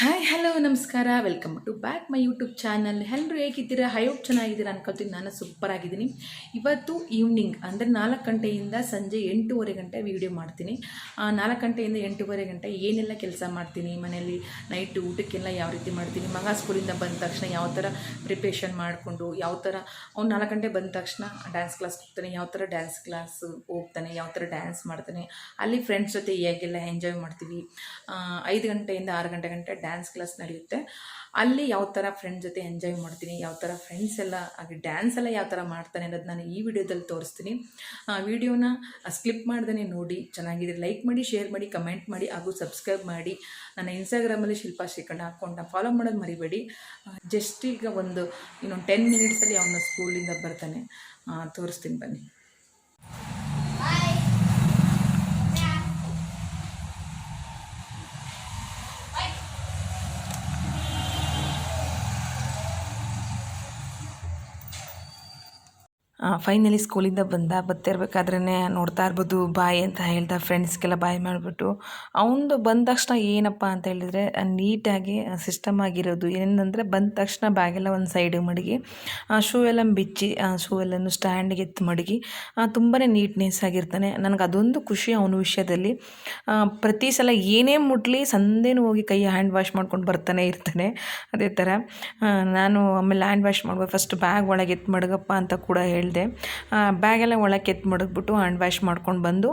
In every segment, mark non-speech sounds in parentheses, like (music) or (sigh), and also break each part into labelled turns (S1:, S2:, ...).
S1: Hi hello ನಮಸ್ಕಾರ. Welcome to back my YouTube channel ಎಲ್ಲರೂ ಹೇಗಿದ್ದೀರಾ? ಹೋಪ್ ಚೆನ್ನಾಗಿದ್ದೀರಾ ಅನ್ಕೊಳ್ತೀನಿ. ನಾನು ಸೂಪರ್ ಆಗಿದ್ದೀನಿ. ಇವತ್ತು ಈವ್ನಿಂಗ್ ಅಂದರೆ ನಾಲ್ಕು ಗಂಟೆಯಿಂದ ಸಂಜೆ ಎಂಟೂವರೆ ಗಂಟೆ ವೀಡಿಯೋ ಮಾಡ್ತೀನಿ. ನಾಲ್ಕು ಗಂಟೆಯಿಂದ ಎಂಟೂವರೆ ಗಂಟೆ ಏನೆಲ್ಲ ಕೆಲಸ ಮಾಡ್ತೀನಿ? ಮನೆಯಲ್ಲಿ ನೈಟ್ ಊಟಕ್ಕೆಲ್ಲ ಯಾವ ರೀತಿ ಮಾಡ್ತೀನಿ? ಮಗ ಸ್ಕೂಲಿಂದ ಬಂದ ತಕ್ಷಣ ಯಾವ ಥರ ಪ್ರಿಪ್ರೇಷನ್ ಮಾಡಿಕೊಂಡು, ಯಾವ ಥರ ಅವ್ನು ನಾಲ್ಕು ಗಂಟೆ ಬಂದ ತಕ್ಷಣ ಡ್ಯಾನ್ಸ್ ಕ್ಲಾಸ್ ಹೋಗ್ತಾನೆ, ಯಾವ ಥರ ಡ್ಯಾನ್ಸ್ ಕ್ಲಾಸ್ ಹೋಗ್ತಾನೆ, ಯಾವ ಥರ ಡ್ಯಾನ್ಸ್ ಮಾಡ್ತಾನೆ, ಅಲ್ಲಿ ಫ್ರೆಂಡ್ಸ್ ಜೊತೆ ಹೇಗೆಲ್ಲ ಎಂಜಾಯ್ ಮಾಡ್ತೀವಿ? ಐದು ಗಂಟೆಯಿಂದ ಆರು ಗಂಟೆ ಗಂಟೆ ಡ್ಯಾನ್ಸ್ ಕ್ಲಾಸ್ ನಡೆಯುತ್ತೆ. ಅಲ್ಲಿ ಯಾವ ಥರ ಫ್ರೆಂಡ್ ಜೊತೆ ಎಂಜಾಯ್ ಮಾಡ್ತೀನಿ, ಯಾವ ಥರ ಫ್ರೆಂಡ್ಸ್ ಎಲ್ಲ ಹಾಗೆ ಡ್ಯಾನ್ಸ್ ಎಲ್ಲ ಯಾವ ಥರ ಮಾಡ್ತಾನೆ ಅನ್ನೋದು ನಾನು ಈ ವಿಡಿಯೋದಲ್ಲಿ ತೋರಿಸ್ತೀನಿ. ವಿಡಿಯೋನ ಸ್ಕ್ಲಿಪ್ ಮಾಡ್ದೇ ನೋಡಿ, ಚೆನ್ನಾಗಿದೆ ಲೈಕ್ ಮಾಡಿ ಶೇರ್ ಮಾಡಿ ಕಮೆಂಟ್ ಮಾಡಿ, ಹಾಗೂ ಸಬ್ಸ್ಕ್ರೈಬ್ ಮಾಡಿ. ನನ್ನ ಇನ್ಸ್ಟಾಗ್ರಾಮಲ್ಲಿ ಶಿಲ್ಪಾ ಶ್ರೀಕಂಡ ಹಾಕ್ಕೊಂಡು ಫಾಲೋ ಮಾಡೋದು ಮರಿಬೇಡಿ. ಜಸ್ಟ್ ಈಗ ಒಂದು ಇನ್ನೊಂದು ಟೆನ್ ಮಿನಿಟ್ಸಲ್ಲಿ ಅವನ ಸ್ಕೂಲಿಂದ ಬರ್ತಾನೆ. ತೋರಿಸ್ತೀನಿ ಬನ್ನಿ. ಫೈನಲಿ ಸ್ಕೂಲಿಂದ ಬಂದ ಬರ್ತಿರ್ಬೇಕಾದ್ರೇ ನೋಡ್ತಾ ಇರ್ಬೋದು ಬಾಯ್ ಅಂತ ಹೇಳ್ದ ಫ್ರೆಂಡ್ಸ್ಗೆಲ್ಲ ಬಾಯ್ ಮಾಡಿಬಿಟ್ಟು. ಅವನದು ಬಂದ ತಕ್ಷಣ ಏನಪ್ಪ ಅಂತ ಹೇಳಿದರೆ ನೀಟಾಗಿ ಸಿಸ್ಟಮ್ ಆಗಿರೋದು ಏನಂದರೆ ಬಂದ ತಕ್ಷಣ ಬ್ಯಾಗೆಲ್ಲ ಒಂದು ಸೈಡಿಗೆ ಮಡಗಿ ಶೂ ಎಲ್ಲ ಬಿಚ್ಚಿ ಶೂ ಎಲ್ಲನೂ ಸ್ಟ್ಯಾಂಡಿಗೆ ಎತ್ತು ಮಡಗಿ ತುಂಬಾ ನೀಟ್ನೆಸ್ ಆಗಿರ್ತಾನೆ. ನನಗೆ ಅದೊಂದು ಖುಷಿ ಅವನ ವಿಷಯದಲ್ಲಿ. ಪ್ರತಿ ಸಲ ಏನೇ ಮುಟ್ಲಿ ಸಂದೇನೂ ಹೋಗಿ ಕೈ ಹ್ಯಾಂಡ್ ವಾಶ್ ಮಾಡ್ಕೊಂಡು ಬರ್ತಾನೆ ಇರ್ತಾನೆ. ಅದೇ ಥರ ನಾನು ಆಮೇಲೆ ಹ್ಯಾಂಡ್ ವಾಶ್ ಮಾಡ್ಬೋದು. ಫಸ್ಟ್ ಬ್ಯಾಗ್ ಒಳಗೆ ಎತ್ತು ಮಡಗಪ್ಪ ಅಂತ ಕೂಡ ಹೇಳಿದೆ ಬ್ಯಾಗೆಲ್ಲ ಒಳಗೆ ಎತ್ತು ಮಡಗ್ಬಿಟ್ಟು ಹ್ಯಾಂಡ್ ವಾಶ್ ಮಾಡ್ಕೊಂಡು ಬಂದು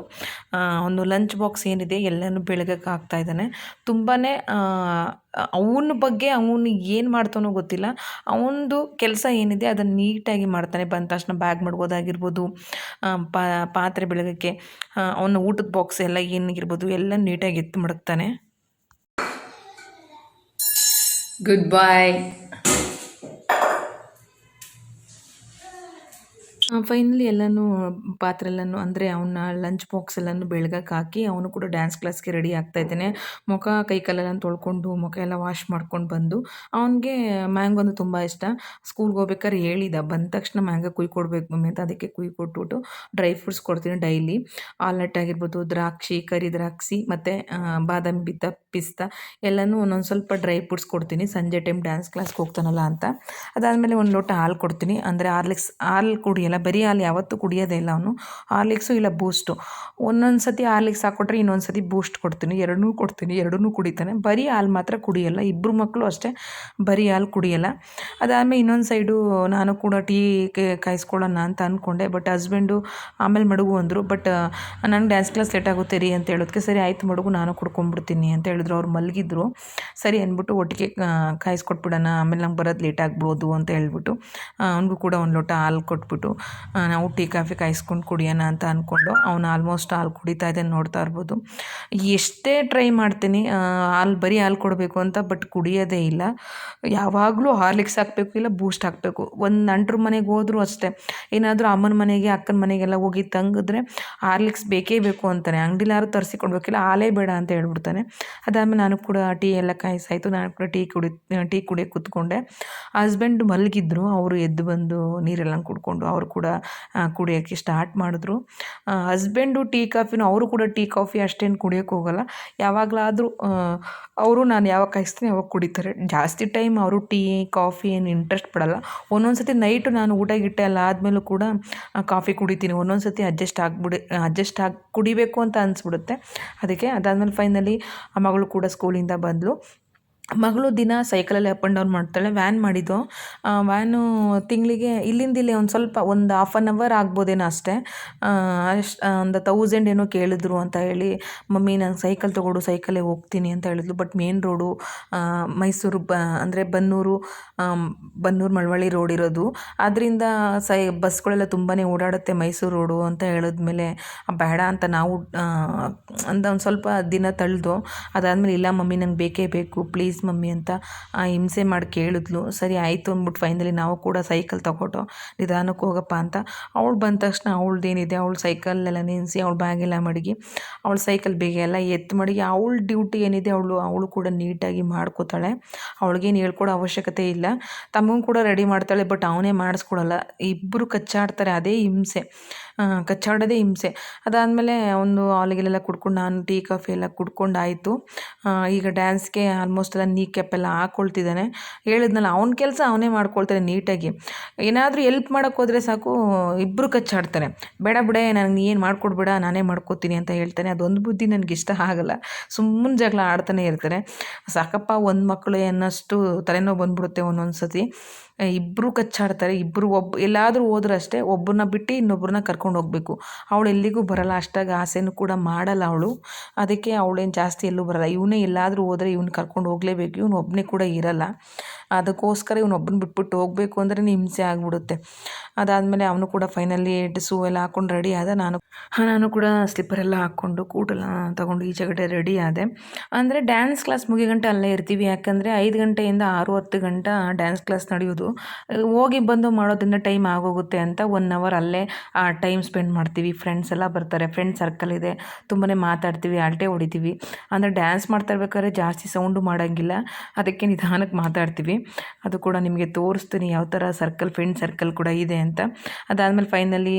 S1: ಒಂದು ಲಂಚ್ ಬಾಕ್ಸ್ ಏನಿದೆ ಎಲ್ಲನೂ ಬೆಳಗಕ್ಕೆ ಆಗ್ತಾ ಇದ್ದಾನೆ. ತುಂಬಾ ಅವನ ಬಗ್ಗೆ ಅವನು ಏನು ಮಾಡ್ತಾನೋ ಗೊತ್ತಿಲ್ಲ. ಅವನದು ಕೆಲಸ ಏನಿದೆ ಅದನ್ನು ನೀಟಾಗಿ ಮಾಡ್ತಾನೆ. ಬಂದ ತಕ್ಷಣ ಬ್ಯಾಗ್ ಮಡ್ಗೋದಾಗಿರ್ಬೋದು ಪಾತ್ರೆ ಬೆಳಗಕ್ಕೆ ಅವನ ಊಟದ ಬಾಕ್ಸ್ ಎಲ್ಲ ಏನಿಗಿರ್ಬೋದು ಎಲ್ಲ ನೀಟಾಗಿ ಎತ್ತು ಮಡಗ್ತಾನೆ. ಗುಡ್ ಬಾಯ್ ಫೈನಲಿ ಎಲ್ಲನೂ ಪಾತ್ರೆಲ್ಲನು ಅಂದರೆ ಅವನ ಲಂಚ್ ಬಾಕ್ಸ್ ಎಲ್ಲನೂ ಬೆಳಗಕ್ಕೆ ಹಾಕಿ ಅವನು ಕೂಡ ಡ್ಯಾನ್ಸ್ ಕ್ಲಾಸ್ಗೆ ರೆಡಿ ಆಗ್ತಾ ಇದ್ದಾನೆ. ಮುಖ, ಕೈ ಕಾಲೆಲ್ಲ ತೊಳ್ಕೊಂಡು ಮುಖ ಎಲ್ಲ ವಾಶ್ ಮಾಡ್ಕೊಂಡು ಬಂದು, ಅವನಿಗೆ ಮ್ಯಾಂಗೋ ಒಂದು ತುಂಬ ಇಷ್ಟ. ಸ್ಕೂಲ್ಗೆ ಹೋಗ್ಬೇಕಾದ್ರೆ ಹೇಳಿದ, ಬಂದ ತಕ್ಷಣ ಮ್ಯಾಂಗ ಕುಯ್ ಕೊಡ್ಬೇಕು ಮಮ್ಮಿ ಅಂತ, ಅದಕ್ಕೆ ಕುಯ್ ಕೊಟ್ಬಿಟ್ಟು ಡ್ರೈ ಫ್ರೂಟ್ಸ್ ಕೊಡ್ತೀನಿ ಡೈಲಿ ಆಲ್ನಟ್ ಆಗಿರ್ಬೋದು, ದ್ರಾಕ್ಷಿ, ಕರಿ ದ್ರಾಕ್ಷಿ, ಮತ್ತು ಬಾದಾಮಿ ಬಿತ್ತ ಪಿಸ್ತಾ ಎಲ್ಲನೂ ಒಂದೊಂದು ಸ್ವಲ್ಪ ಡ್ರೈ ಫ್ರೂಟ್ಸ್ ಕೊಡ್ತೀನಿ. ಸಂಜೆ ಟೈಮ್ ಡ್ಯಾನ್ಸ್ ಕ್ಲಾಸ್ಗೆ ಹೋಗ್ತಾನಲ್ಲ ಅಂತ. ಅದಾದಮೇಲೆ ಒಂದು ಲೋಟ ಹಾಲು ಕೊಡ್ತೀನಿ. ಅಂದರೆ ಹಾರ್ಲಿಕ್ಸ್, ಹಾಲು ಕುಡಿಯಲ್ಲ ಬರೀ ಹಾಲು ಯಾವತ್ತೂ ಕುಡಿಯೋದೇ ಇಲ್ಲ ಅವನು. ಹಾರ್ಲಿಕ್ಸು ಇಲ್ಲ ಬೂಸ್ಟು ಒಂದೊಂದು ಸತಿ ಹಾರ್ಲಿಕ್ಸ್ ಹಾಕ್ಕೊಟ್ರೆ ಇನ್ನೊಂದು ಸತಿ ಬೂಸ್ಟ್ ಕೊಡ್ತೀನಿ. ಎರಡನ್ನೂ ಕೊಡ್ತೀನಿ, ಎರಡನ್ನೂ ಕುಡಿತಾನೆ. ಬರೀ ಹಾಲು ಮಾತ್ರ ಕುಡಿಯೋಲ್ಲ ಇಬ್ಬರು ಮಕ್ಕಳು ಅಷ್ಟೇ ಬರೀ ಹಾಲು ಕುಡಿಯೋಲ್ಲ. ಅದಾದಮೇಲೆ ಇನ್ನೊಂದು ಸೈಡು ನಾನು ಕೂಡ ಟೀ ಕಾಯಿಸ್ಕೊಳ್ಳೋಣ ಅಂತ ಅಂದ್ಕೊಂಡೆ ಬಟ್ ಹಸ್ಬೆಂಡು ಆಮೇಲೆ ಮಡುಗು ಅಂದರು ಬಟ್ ನನಗೆ ಡ್ಯಾನ್ಸ್ ಕ್ಲಾಸ್ ಲೇಟ್ ಆಗುತ್ತೆ ರೀ ಅಂತ ಹೇಳೋದಕ್ಕೆ ಸರಿ ಆಯಿತು ಮಡುಗು, ನಾನು ಕುಡ್ಕೊಂಬಿಡ್ತೀನಿ ಅಂತ ಹೇಳಿದ್ರು. ಅವ್ರು ಮಲಗಿದ್ರು. ಸರಿ ಅಂದ್ಬಿಟ್ಟು ಒಟ್ಟಿಗೆ ಕಾಯಿಸ್ಕೊಟ್ಬಿಡೋಣ, ಆಮೇಲೆ ನಂಗೆ ಬರೋದು ಲೇಟ್ ಆಗ್ಬೋದು ಅಂತ ಹೇಳ್ಬಿಟ್ಟು ಅವನಿಗೂ ಕೂಡ ಒಂದು ಲೋಟ ಹಾಲು ಕೊಟ್ಬಿಟ್ಟು ನಾವು ಟೀ ಕಾಫಿ ಕಾಯಿಸ್ಕೊಂಡು ಕುಡಿಯೋಣ ಅಂತ ಅಂದ್ಕೊಂಡು ಅವನು ಆಲ್ಮೋಸ್ಟ್ ಹಾಲು ಕುಡಿತಾ ಇದ್ದಾನೆ ನೋಡ್ತಾ ಇರ್ಬೋದು. ಎಷ್ಟೇ ಟ್ರೈ ಮಾಡ್ತೀನಿ ಹಾಲು ಬರೀ ಹಾಲು ಕೊಡಬೇಕು ಅಂತ ಬಟ್ ಕುಡಿಯೋದೇ ಇಲ್ಲ. ಯಾವಾಗಲೂ ಹಾರ್ಲಿಕ್ಸ್ ಹಾಕಬೇಕು ಇಲ್ಲ ಬೂಸ್ಟ್ ಹಾಕಬೇಕು. ಒಂದು ನಂಟ್ರ ಮನೆಗೆ ಹೋದರೂ ಅಷ್ಟೇ. ಏನಾದರೂ ಅಮ್ಮನ ಮನೆಗೆ, ಅಕ್ಕನ ಮನೆಗೆಲ್ಲ ಹೋಗಿ ತಂಗಿದ್ರೆ ಹಾರ್ಲಿಕ್ಸ್ ಬೇಕೇ ಬೇಕು ಅಂತಾನೆ. ಅಂಗಡಿಲಾರು ತರಿಸಿ ಕೊಡಬೇಕಿಲ್ಲ, ಹಾಲೇ ಬೇಡ ಅಂತ ಹೇಳ್ಬಿಡ್ತಾನೆ. ಅದಾದಮೇಲೆ ನಾನು ಕೂಡ ಟೀ ಎಲ್ಲ ಕಾಯಿಸಾಯಿತು. ನಾನು ಕೂಡ ಟೀ ಕುಡಿ, ಟೀ ಕುಡಿಯೋಕೆ ಕೂತ್ಕೊಂಡೆ. ಹಸ್ಬೆಂಡ್ ಮಲಗಿದ್ರು, ಅವರು ಎದ್ದು ಬಂದು ನೀರೆಲ್ಲ ಕುಡ್ಕೊಂಡು, ಅವರು ಕೂಡ ಕುಡಿಯೋಕ್ಕೆ ಸ್ಟಾರ್ಟ್ ಮಾಡಿದ್ರು. ಹಸ್ಬೆಂಡು ಟೀ ಕಾಫಿನೂ ಅವರು ಕೂಡ ಟೀ ಕಾಫಿ ಅಷ್ಟೇನು ಕುಡಿಯೋಕೆ ಹೋಗಲ್ಲ. ಯಾವಾಗಲಾದರೂ ಅವರು ನಾನು ಯಾವಾಗ ಕಾಯಿಸ್ತೀನಿ ಯಾವಾಗ ಕುಡಿತಾರೆ. ಜಾಸ್ತಿ ಟೈಮ್ ಅವರು ಟೀ ಕಾಫಿ ಏನು ಇಂಟ್ರೆಸ್ಟ್ ಪಡಲ್ಲ. ಒಂದೊಂದು ಸತಿ ನೈಟು ನಾನು ಊಟ ಗಿಟ್ಟೆ ಎಲ್ಲ ಆದಮೇಲೂ ಕೂಡ ಕಾಫಿ ಕುಡಿತೀನಿ. ಒಂದೊಂದು ಸತಿ ಅಡ್ಜಸ್ಟ್ ಆಗಿಬಿಡಿ ಅಡ್ಜಸ್ಟ್ ಆಗಿ, ಕುಡಿಬೇಕು ಅಂತ ಅನಿಸ್ಬಿಡುತ್ತೆ. ಅದಕ್ಕೆ ಅದಾದಮೇಲೆ ಫೈನಲಿ ಆ ಮಗಳು ಕೂಡ ಸ್ಕೂಲಿಂದ ಬಂದಳು ಮಗಳು ದಿನ ಸೈಕಲಲ್ಲಿ ಅಪ್ ಆ್ಯಂಡ್ ಡೌನ್ ಮಾಡ್ತಾಳೆ ವ್ಯಾನ್ ಮಾಡಿದ್ದು. ವ್ಯಾನು ತಿಂಗಳಿಗೆ ಇಲ್ಲಿಂದ ಇಲ್ಲಿ ಒಂದು ಸ್ವಲ್ಪ, ಒಂದು ಹಾಫ್ ಆನ್ ಅವರ್ ಆಗ್ಬೋದೇನೋ ಅಷ್ಟೇ. ಅಷ್ಟು ಒಂದು ತೌಸಂಡ್ ಏನೋ ಕೇಳಿದ್ರು ಅಂತ ಹೇಳಿ, ಮಮ್ಮಿ, ನಾನು ಸೈಕಲ್ ತೊಗೊಡು ಸೈಕಲೇ ಹೋಗ್ತೀನಿ ಅಂತ ಹೇಳಿದ್ಲು. ಬಟ್ ಮೇನ್ ರೋಡು ಮೈಸೂರು ಬ, ಅಂದರೆ ಬನ್ನೂರು ಬನ್ನೂರು ಮಳವಳ್ಳಿ ರೋಡ್ ಇರೋದು. ಅದರಿಂದ ಸೈ, ಬಸ್ಗಳೆಲ್ಲ ತುಂಬಾ ಓಡಾಡುತ್ತೆ ಮೈಸೂರು ರೋಡು ಅಂತ ಹೇಳಿದ್ಮೇಲೆ ಬೇಡ ಅಂತ ನಾವು ಅಂದ ಒಂದು ಸ್ವಲ್ಪ ದಿನ ತಳೆದು, ಅದಾದಮೇಲೆ, ಇಲ್ಲ ಮಮ್ಮಿ, ನಂಗೆ ಬೇಕೇ ಬೇಕು ಪ್ಲೀಸ್ ಮಮ್ಮಿ ಅಂತ ಹಿಂಸೆ ಮಾಡಿ ಕೇಳಿದ್ಲು. ಸರಿ, ಆಯಿತು ಅಂದ್ಬಿಟ್ಟು ಫೈನಲಿ ನಾವು ಕೂಡ ಸೈಕಲ್ ತಗೊಟ್ಟು ನಿಧಾನಕ್ಕೆ ಹೋಗಪ್ಪ ಅಂತ. ಅವಳು ಬಂದ ತಕ್ಷಣ ಅವಳದ್ದೇನಿದೆ ಅವಳು ಸೈಕಲ್ಲೆಲ್ಲ ನೆನೆಸಿ ಅವಳು ಬ್ಯಾಗೆಲ್ಲ ಮಡಗಿ, ಅವಳು ಸೈಕಲ್ ಬೇಗ ಎಲ್ಲ ಎತ್ತು ಮಡಗಿ, ಅವಳ ಡ್ಯೂಟಿ ಏನಿದೆ ಅವಳು ಅವಳು ಕೂಡ ನೀಟಾಗಿ ಮಾಡ್ಕೋತಾಳೆ. ಅವಳಿಗೇನು ಹೇಳ್ಕೊಡೋ ಅವಶ್ಯಕತೆ ಇಲ್ಲ. ತಮಗೂ ಕೂಡ ರೆಡಿ ಮಾಡ್ತಾಳೆ ಬಟ್ ಅವನೇ ಮಾಡಿಸ್ಕೊಡಲ್ಲ. ಇಬ್ಬರು ಕಚ್ಚಾಡ್ತಾರೆ, ಅದೇ ಹಿಂಸೆ. ಕಚ್ಚಾಡೋದೇ ಹಿಂಸೆ. ಅದಾದಮೇಲೆ ಒಂದು ಹಾಲಿಗೆಲ್ಲ ಕುಡ್ಕೊಂಡು ನಾನು ಟೀ, ಕಾಫಿ ಎಲ್ಲ ಕುಡ್ಕೊಂಡು ಆಯಿತು ಈಗ ಡ್ಯಾನ್ಸ್ಗೆ ಆಲ್ಮೋಸ್ಟ್ ಎಲ್ಲ ನೀ ಕ್ಯಾಪ್ ಎಲ್ಲ ಹಾಕ್ಕೊಳ್ತಿದ್ದಾನೆ ಹೇಳಿದ್ನಲ್ಲ, ಅವ್ನ ಕೆಲಸ ಅವನೇ ಮಾಡ್ಕೊಳ್ತಾನೆ ನೀಟಾಗಿ. ಏನಾದರೂ ಎಲ್ಪ್ ಮಾಡೋಕ್ಕೆ ಸಾಕು ಇಬ್ಬರು ಕಚ್ಚಾಡ್ತಾರೆ. ಬೇಡ ಬಿಡೆ, ನನಗೆ ಏನು ಮಾಡ್ಕೊಡ್ಬೇಡ, ನಾನೇ ಮಾಡ್ಕೋತೀನಿ ಅಂತ ಹೇಳ್ತಾನೆ. ಅದೊಂದು ಬುದ್ಧಿ ನನಗೆ ಇಷ್ಟ ಆಗಲ್ಲ. ಸುಮ್ಮನೆ ಜಗಳ ಆಡ್ತಾನೆ ಇರ್ತಾರೆ. ಸಾಕಪ್ಪ, ಒಂದು ಮಕ್ಕಳು ಅನ್ನೋಷ್ಟು ತಲೆನೋವು ಬಂದ್ಬಿಡುತ್ತೆ ಒಂದೊಂದು ಸತಿ ಇಬ್ಬರು ಕಚ್ಚಾಡ್ತಾರೆ ಇಬ್ಬರು ಒಬ್ಬ ಎಲ್ಲಾದರೂ ಹೋದ್ರೆ ಅಷ್ಟೇ ಒಬ್ಬರನ್ನ ಬಿಟ್ಟು ಇನ್ನೊಬ್ಬರನ್ನ ಕರ್ಕೊಂಡು ಹೋಗಬೇಕು. ಅವಳು ಎಲ್ಲಿಗೂ ಬರಲ್ಲ, ಅಷ್ಟಾಗಿ ಆಸೆನೂ ಕೂಡ ಮಾಡಲ್ಲ ಅವಳು. ಅದಕ್ಕೆ ಅವಳೇನು ಜಾಸ್ತಿ ಎಲ್ಲೂ ಬರಲ್ಲ. ಇವನೇ ಎಲ್ಲಾದರೂ ಹೋದರೆ ಇವ್ನ ಕರ್ಕೊಂಡು ಹೋಗಲೇಬೇಕು, ಇವನು ಒಬ್ಬನೇ ಕೂಡ ಇರಲ್ಲ. ಅದಕ್ಕೋಸ್ಕರ ಇವನೊಬ್ಬನ ಬಿಟ್ಬಿಟ್ಟು ಹೋಗಬೇಕು ಅಂದ್ರೆ ಹಿಂಸೆ ಆಗಿಬಿಡುತ್ತೆ. ಅದಾದಮೇಲೆ ಅವನು ಕೂಡ ಫೈನಲಿ ಡ್ರೆಸ್ಸು ಎಲ್ಲ ಹಾಕ್ಕೊಂಡು ರೆಡಿ ಆದ. ನಾನು ನಾನು ಕೂಡ ಸ್ಲಿಪ್ಪರೆಲ್ಲ ಹಾಕ್ಕೊಂಡು ಕೂಟೆಲ್ಲ ತೊಗೊಂಡು ಈಚೆಗಡೆ ರೆಡಿ ಆದೆ. ಅಂದರೆ ಡ್ಯಾನ್ಸ್ ಕ್ಲಾಸ್ ಮುಗಿಗಂಟೆ ಅಲ್ಲೇ ಇರ್ತೀವಿ. ಯಾಕಂದರೆ ಐದು ಗಂಟೆಯಿಂದ ಆರು ಹತ್ತು ಗಂಟೆ ಡ್ಯಾನ್ಸ್ ಕ್ಲಾಸ್ ನಡೆಯೋದು. ಹೋಗಿ ಬಂದು ಮಾಡೋದ್ರಿಂದ ಟೈಮ್ ಆಗೋಗುತ್ತೆ ಅಂತ ಒನ್ ಅವರ್ ಅಲ್ಲೇ ಟೈಮ್ ಸ್ಪೆಂಡ್ ಮಾಡ್ತೀವಿ. ಫ್ರೆಂಡ್ಸ್ ಎಲ್ಲ ಬರ್ತಾರೆ. ಫ್ರೆಂಡ್ ಸರ್ಕಲ್ ಇದೆ. ತುಂಬಾ ಮಾತಾಡ್ತೀವಿ. ಅಲ್ಟೆ ಹೊಡಿತೀವಿ. ಅಂದರೆ ಡ್ಯಾನ್ಸ್ ಮಾಡ್ತಾ ಇರ್ಬೇಕಾದ್ರೆ ಜಾಸ್ತಿ ಸೌಂಡು ಮಾಡೋಂಗಿಲ್ಲ. ಅದಕ್ಕೆ ನಿಧಾನಕ್ಕೆ ಮಾತಾಡ್ತೀವಿ. ಅದು ಕೂಡ ನಿಮಗೆ ತೋರಿಸ್ತೀನಿ ಯಾವ ಥರ ಸರ್ಕಲ್ ಫ್ರೆಂಡ್ ಸರ್ಕಲ್ ಕೂಡ ಇದೆ ಅಂತ. ಅದಾದಮೇಲೆ ಫೈನಲಿ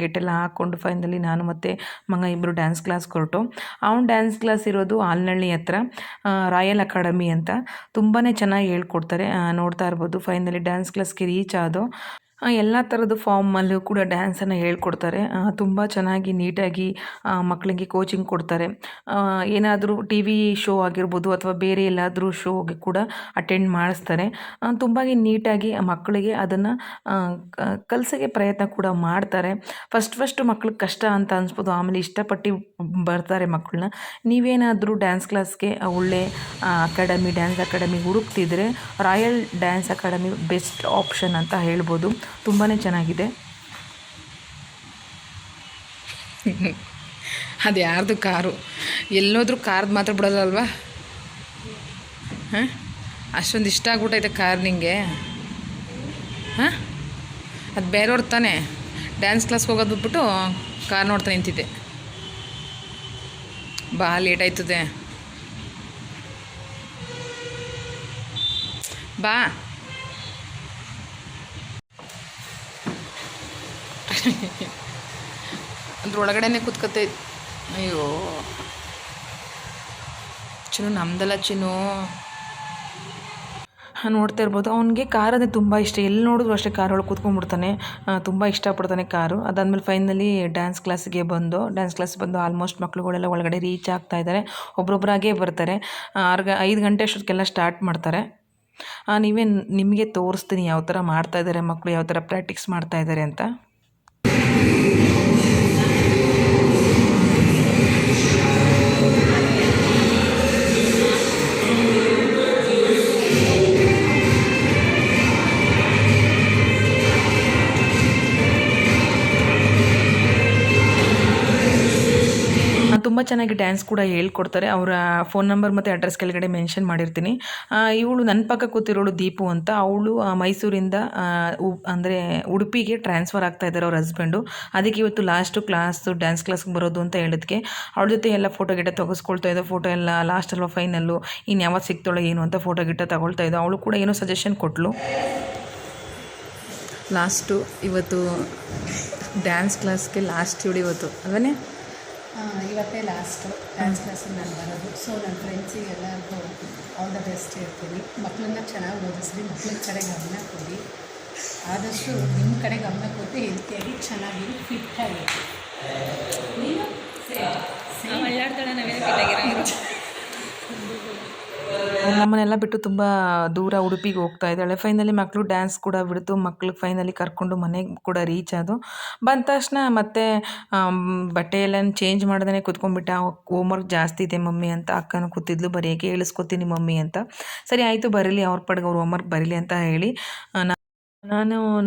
S1: ಗೆಟೆಲ್ಲ ಹಾಕ್ಕೊಂಡು ಫೈನಲಿ ನಾನು ಮತ್ತು ಮಗ ಇಬ್ಬರು ಡ್ಯಾನ್ಸ್ ಕ್ಲಾಸ್ ಕೊರಟು ಅವ್ನು ಡ್ಯಾನ್ಸ್ ಕ್ಲಾಸ್ ಇರೋದು ಆಲ್ನಳ್ಳಿ ಹತ್ರ ರಾಯಲ್ ಅಕಾಡೆಮಿ ಅಂತ. ತುಂಬಾ ಚೆನ್ನಾಗಿ ಹೇಳ್ಕೊಡ್ತಾರೆ ನೋಡ್ತಾ ಇರ್ಬೋದು. ಫೈನಲಿ ಡ್ಯಾನ್ಸ್ ಕ್ಲಾಸ್ಗೆ ರೀಚ್ ಆದೋ ಎಲ್ಲ ಥರದ ಫಾರ್ಮಲ್ಲೂ ಕೂಡ ಡ್ಯಾನ್ಸನ್ನು ಹೇಳ್ಕೊಡ್ತಾರೆ. ತುಂಬ ಚೆನ್ನಾಗಿ ನೀಟಾಗಿ ಮಕ್ಕಳಿಗೆ ಕೋಚಿಂಗ್ ಕೊಡ್ತಾರೆ. ಏನಾದರೂ ಟಿ ವಿ ಶೋ ಆಗಿರ್ಬೋದು ಅಥವಾ ಬೇರೆ ಎಲ್ಲಾದರೂ ಶೋಗೆ ಕೂಡ ಅಟೆಂಡ್ ಮಾಡಿಸ್ತಾರೆ. ತುಂಬ ನೀಟಾಗಿ ಮಕ್ಕಳಿಗೆ ಅದನ್ನು ಕಲಿಸೋಕ್ಕೆ ಪ್ರಯತ್ನ ಕೂಡ ಮಾಡ್ತಾರೆ. ಫಸ್ಟ್ ಫಸ್ಟ್ ಮಕ್ಳಿಗೆ ಕಷ್ಟ ಅಂತ ಅನ್ಸ್ಬೋದು. ಆಮೇಲೆ ಇಷ್ಟಪಟ್ಟು ಬರ್ತಾರೆ ಮಕ್ಕಳನ್ನ ನೀವೇನಾದರೂ ಡ್ಯಾನ್ಸ್ ಕ್ಲಾಸ್ಗೆ ಒಳ್ಳೆ academy dance academy ಹುಡುಕ್ತಿದ್ರೆ royal dance academy best option ಅಂತ ಹೇಳ್ಬೋದು. ತುಂಬಾ ಚೆನ್ನಾಗಿದೆ.
S2: ಅದು ಯಾರ್ದು ಕಾರು? ಎಲ್ಲೋದ್ರೂ ಕಾರ್ದು ಮಾತ್ರ ಬಿಡೋದಲ್ವಾ? ಹಾಂ? ಅಷ್ಟೊಂದು ಇಷ್ಟ ಆಗ್ಬಿಟ್ಟೈತೆ ಕಾರ್ ನಿಂಗೆ. ಹಾಂ? ಅದು ಬೇರೆಯವ್ರ ತಾನೆ? ಡ್ಯಾನ್ಸ್ ಕ್ಲಾಸ್ಗೆ ಹೋಗೋದು ಬಿಟ್ಬಿಟ್ಟು ಕಾರ್ ನೋಡ್ತಾ ನಿಂತಿದ್ದೆ. ಬಾ, ಲೇಟ್ ಆಯ್ತದೆ. ಬಾ. (laughs) ಅದ್ರೊಳಗಡೆನೆ ಕೂತ್ಕೊತೈ ಅಯ್ಯೋ. ಚಿನ್ನು ನಮ್ದಲ್ಲ ಚಿನ್ನು.
S1: ನೋಡ್ತಾ ಇರ್ಬೋದು. ಅವನಿಗೆ ಕಾರ್ ಅಂದರೆ ತುಂಬ ಇಷ್ಟ. ಎಲ್ಲಿ ನೋಡಿದ್ರು ಅಷ್ಟೇ ಕಾರ್ ಒಳಗೆ ಕೂತ್ಕೊಂಡ್ಬಿಡ್ತಾನೆ. ತುಂಬ ಇಷ್ಟಪಡ್ತಾನೆ ಕಾರು. ಅದಾದಮೇಲೆ ಫೈನಲಿ ಡ್ಯಾನ್ಸ್ ಕ್ಲಾಸಿಗೆ ಬಂದು ಡ್ಯಾನ್ಸ್ ಕ್ಲಾಸ್ ಬಂದು ಆಲ್ಮೋಸ್ಟ್ ಮಕ್ಳುಗಳೆಲ್ಲ ಒಳಗಡೆ ರೀಚ್ ಆಗ್ತಾ ಇದ್ದಾರೆ ಒಬ್ಬೊಬ್ಬರಾಗೇ ಬರ್ತಾರೆ. ಆರು ಐದು ಗಂಟೆ ಅಷ್ಟೊತ್ತಿಗೆಲ್ಲ ಸ್ಟಾರ್ಟ್ ಮಾಡ್ತಾರೆ. ನೀವೇ ನಿಮಗೆ ತೋರಿಸ್ತೀನಿ ಯಾವ ಥರ ಮಾಡ್ತಾ ಇದ್ದಾರೆ ಮಕ್ಕಳು ಯಾವ ಥರ ಪ್ರಾಕ್ಟೀಸ್ ಮಾಡ್ತಾ ಇದ್ದಾರೆ ಅಂತ. ತುಂಬ ಚೆನ್ನಾಗಿ ಡ್ಯಾನ್ಸ್ ಕೂಡ ಹೇಳ್ಕೊಡ್ತಾರೆ. ಅವರ ಫೋನ್ ನಂಬರ್ ಮತ್ತು ಅಡ್ರೆಸ್ ಕೆಳಗಡೆ ಮೆನ್ಷನ್ ಮಾಡಿರ್ತೀನಿ. ಇವಳು ನನ್ನ ಪಕ್ಕ ಕೂತಿರೋಳು ದೀಪು ಅಂತ. ಅವಳು ಮೈಸೂರಿಂದ ಅಂದರೆ ಉಡುಪಿಗೆ ಟ್ರಾನ್ಸ್ಫರ್ ಆಗ್ತಾ ಇದ್ದಾರೆ ಅವ್ರ ಹಸ್ಬೆಂಡು. ಅದಕ್ಕೆ ಇವತ್ತು ಲಾಸ್ಟು ಕ್ಲಾಸು ಡ್ಯಾನ್ಸ್ ಕ್ಲಾಸ್ಗೆ ಬರೋದು ಅಂತ ಹೇಳಿದ್ಕೆ. ಅವಳ ಜೊತೆ ಎಲ್ಲ ಫೋಟೋ ಗಿಟ ತೆಗೆಸ್ಕೊಳ್ತಾ ಇದ್ದೋ. ಫೋಟೋ ಎಲ್ಲ ಲಾಸ್ಟ್ ಅಲ್ವಾ ಫೈನಲ್ಲು ಇನ್ನು ಯಾವತ್ತು ಸಿಗ್ತಾಳೋ ಏನು ಅಂತ ಫೋಟೋ ಗಿಟ ತಗೊಳ್ತಾ ಇದ್ದೋ. ಅವಳು ಕೂಡ ಏನೋ ಸಜೆಷನ್ ಕೊಟ್ಟಳು ಲಾಸ್ಟು ಇವತ್ತು ಡ್ಯಾನ್ಸ್ ಕ್ಲಾಸ್ಗೆ ಲಾಸ್ಟ್ ಇವಳು ಇವತ್ತು. ಅಲ್ವೇ
S3: ಇವತ್ತೇ ಲಾಸ್ಟು ಡ್ಯಾನ್ಸ್ ಕ್ಲಾಸಿಗೆ ನಾನು ಬರೋದು. ಸೊ ನನ್ನ ಫ್ರೆಂಡ್ಸಿಗೆ ಎಲ್ಲರಿಗೂ ಆಲ್ ದ ಬೆಸ್ಟ್ ಹೇಳ್ತೀನಿ. ಮಕ್ಕಳನ್ನ ಚೆನ್ನಾಗಿ ಓದಿಸ್ರಿ ಮಕ್ಳಿಗೆ ಕಡೆ ಗಮನ ಕೊಡಿ. ಆದಷ್ಟು ನಿಮ್ಮ ಕಡೆ ಗಮನ ಕೊಟ್ಟು ಹೆಲ್ತಿಯಾಗಿ ಚೆನ್ನಾಗಿ ಫಿಟ್ಟಾಗಿ ನೀನು? (laughs)
S1: ನಮ್ಮನ್ನೆಲ್ಲ ಬಿಟ್ಟು ತುಂಬ ದೂರ ಉಡುಪಿಗೆ ಹೋಗ್ತಾ ಇದ್ದಾಳೆ. ಫೈನಲಿ ಮಕ್ಕಳು ಡ್ಯಾನ್ಸ್ ಕೂಡ ಬಿಡ್ತು. ಮಕ್ಳಿಗೆ ಫೈನಲಿ ಕರ್ಕೊಂಡು ಮನೆಗೆ ಕೂಡ ರೀಚ್ ಆದು ಬಂದ ತಕ್ಷಣ ಮತ್ತೆ ಬಟ್ಟೆ ಎಲ್ಲ ಚೇಂಜ್ ಮಾಡ್ದೇ ಹೋಮ್ ಹೋಮ್ವರ್ಕ್ ಜಾಸ್ತಿ ಇದೆ ಮಮ್ಮಿ ಅಂತ ಅಕ್ಕನ ಕೂತಿದ್ಲು. ಬರೆಯೋಕೆ ಹೇಳಿಸ್ಕೊತೀನಿ ಮಮ್ಮಿ ಅಂತ. ಸರಿ, ಆಯಿತು, ಬರೀಲಿ, ಅವ್ರ ಪಡ್ಗೆ ಅವ್ರು ಹೋಮ್ವರ್ಕ್ ಬರೀಲಿ ಅಂತ ಹೇಳಿ ನಾನು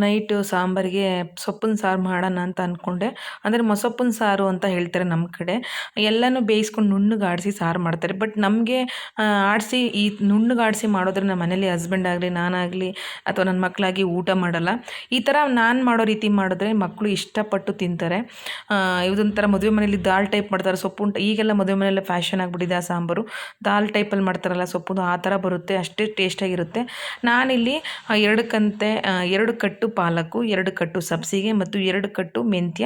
S1: ನೈಟು ಸಾಂಬಾರಿಗೆ ಸೊಪ್ಪಿನ ಸಾರು ಮಾಡೋಣ ಅಂತ ಅಂದ್ಕೊಂಡೆ ಅಂದರೆ ಮೊಸೊಪ್ಪಿನ ಸಾರು ಅಂತ ಹೇಳ್ತಾರೆ ನಮ್ಮ ಕಡೆ. ಎಲ್ಲನೂ ಬೇಯಿಸ್ಕೊಂಡು ನುಣ್ಣಗೆ ಆಡಿಸಿ ಸಾರು ಮಾಡ್ತಾರೆ. ಬಟ್ ನಮಗೆ ಆಡಿಸಿ ಈ ನುಣ್ಣಗೆ ಆಡಿಸಿ ಮಾಡೋದ್ರೆ ನಮ್ಮ ಮನೇಲಿ ಹಸ್ಬೆಂಡ್ ಆಗಲಿ, ನಾನಾಗಲಿ ಅಥವಾ ನನ್ನ ಮಕ್ಕಳಾಗಿ ಊಟ ಮಾಡಲ್ಲ. ಈ ಥರ ನಾನು ಮಾಡೋ ರೀತಿ ಮಾಡಿದ್ರೆ ಮಕ್ಕಳು ಇಷ್ಟಪಟ್ಟು ತಿಂತಾರೆ. ಇದೊಂಥರ ಮದುವೆ ಮನೇಲಿ ದಾಲ್ ಟೈಪ್ ಮಾಡ್ತಾರೆ. ಸೊಪ್ಪು ಈಗೆಲ್ಲ ಮದುವೆ ಮನೆಯಲ್ಲ ಫ್ಯಾಷನ್ ಆಗಿಬಿಟ್ಟಿದೆ ಆ ಸಾಂಬಾರು. ದಾಲ್ ಟೈಪಲ್ಲಿ ಮಾಡ್ತಾರಲ್ಲ ಸೊಪ್ಪು ಆ ಥರ ಬರುತ್ತೆ. ಅಷ್ಟೇ ಟೇಸ್ಟಾಗಿರುತ್ತೆ ನಾನಿಲ್ಲಿ ಎರಡಕ್ಕಂತೆ ಎರಡು ಕಟ್ಟು ಪಾಲಕು ಎರಡು ಕಟ್ಟು ಸಬ್ಸಿಗೆ ಮತ್ತು ಎರಡು ಕಟ್ಟು ಮೆಂತ್ಯ,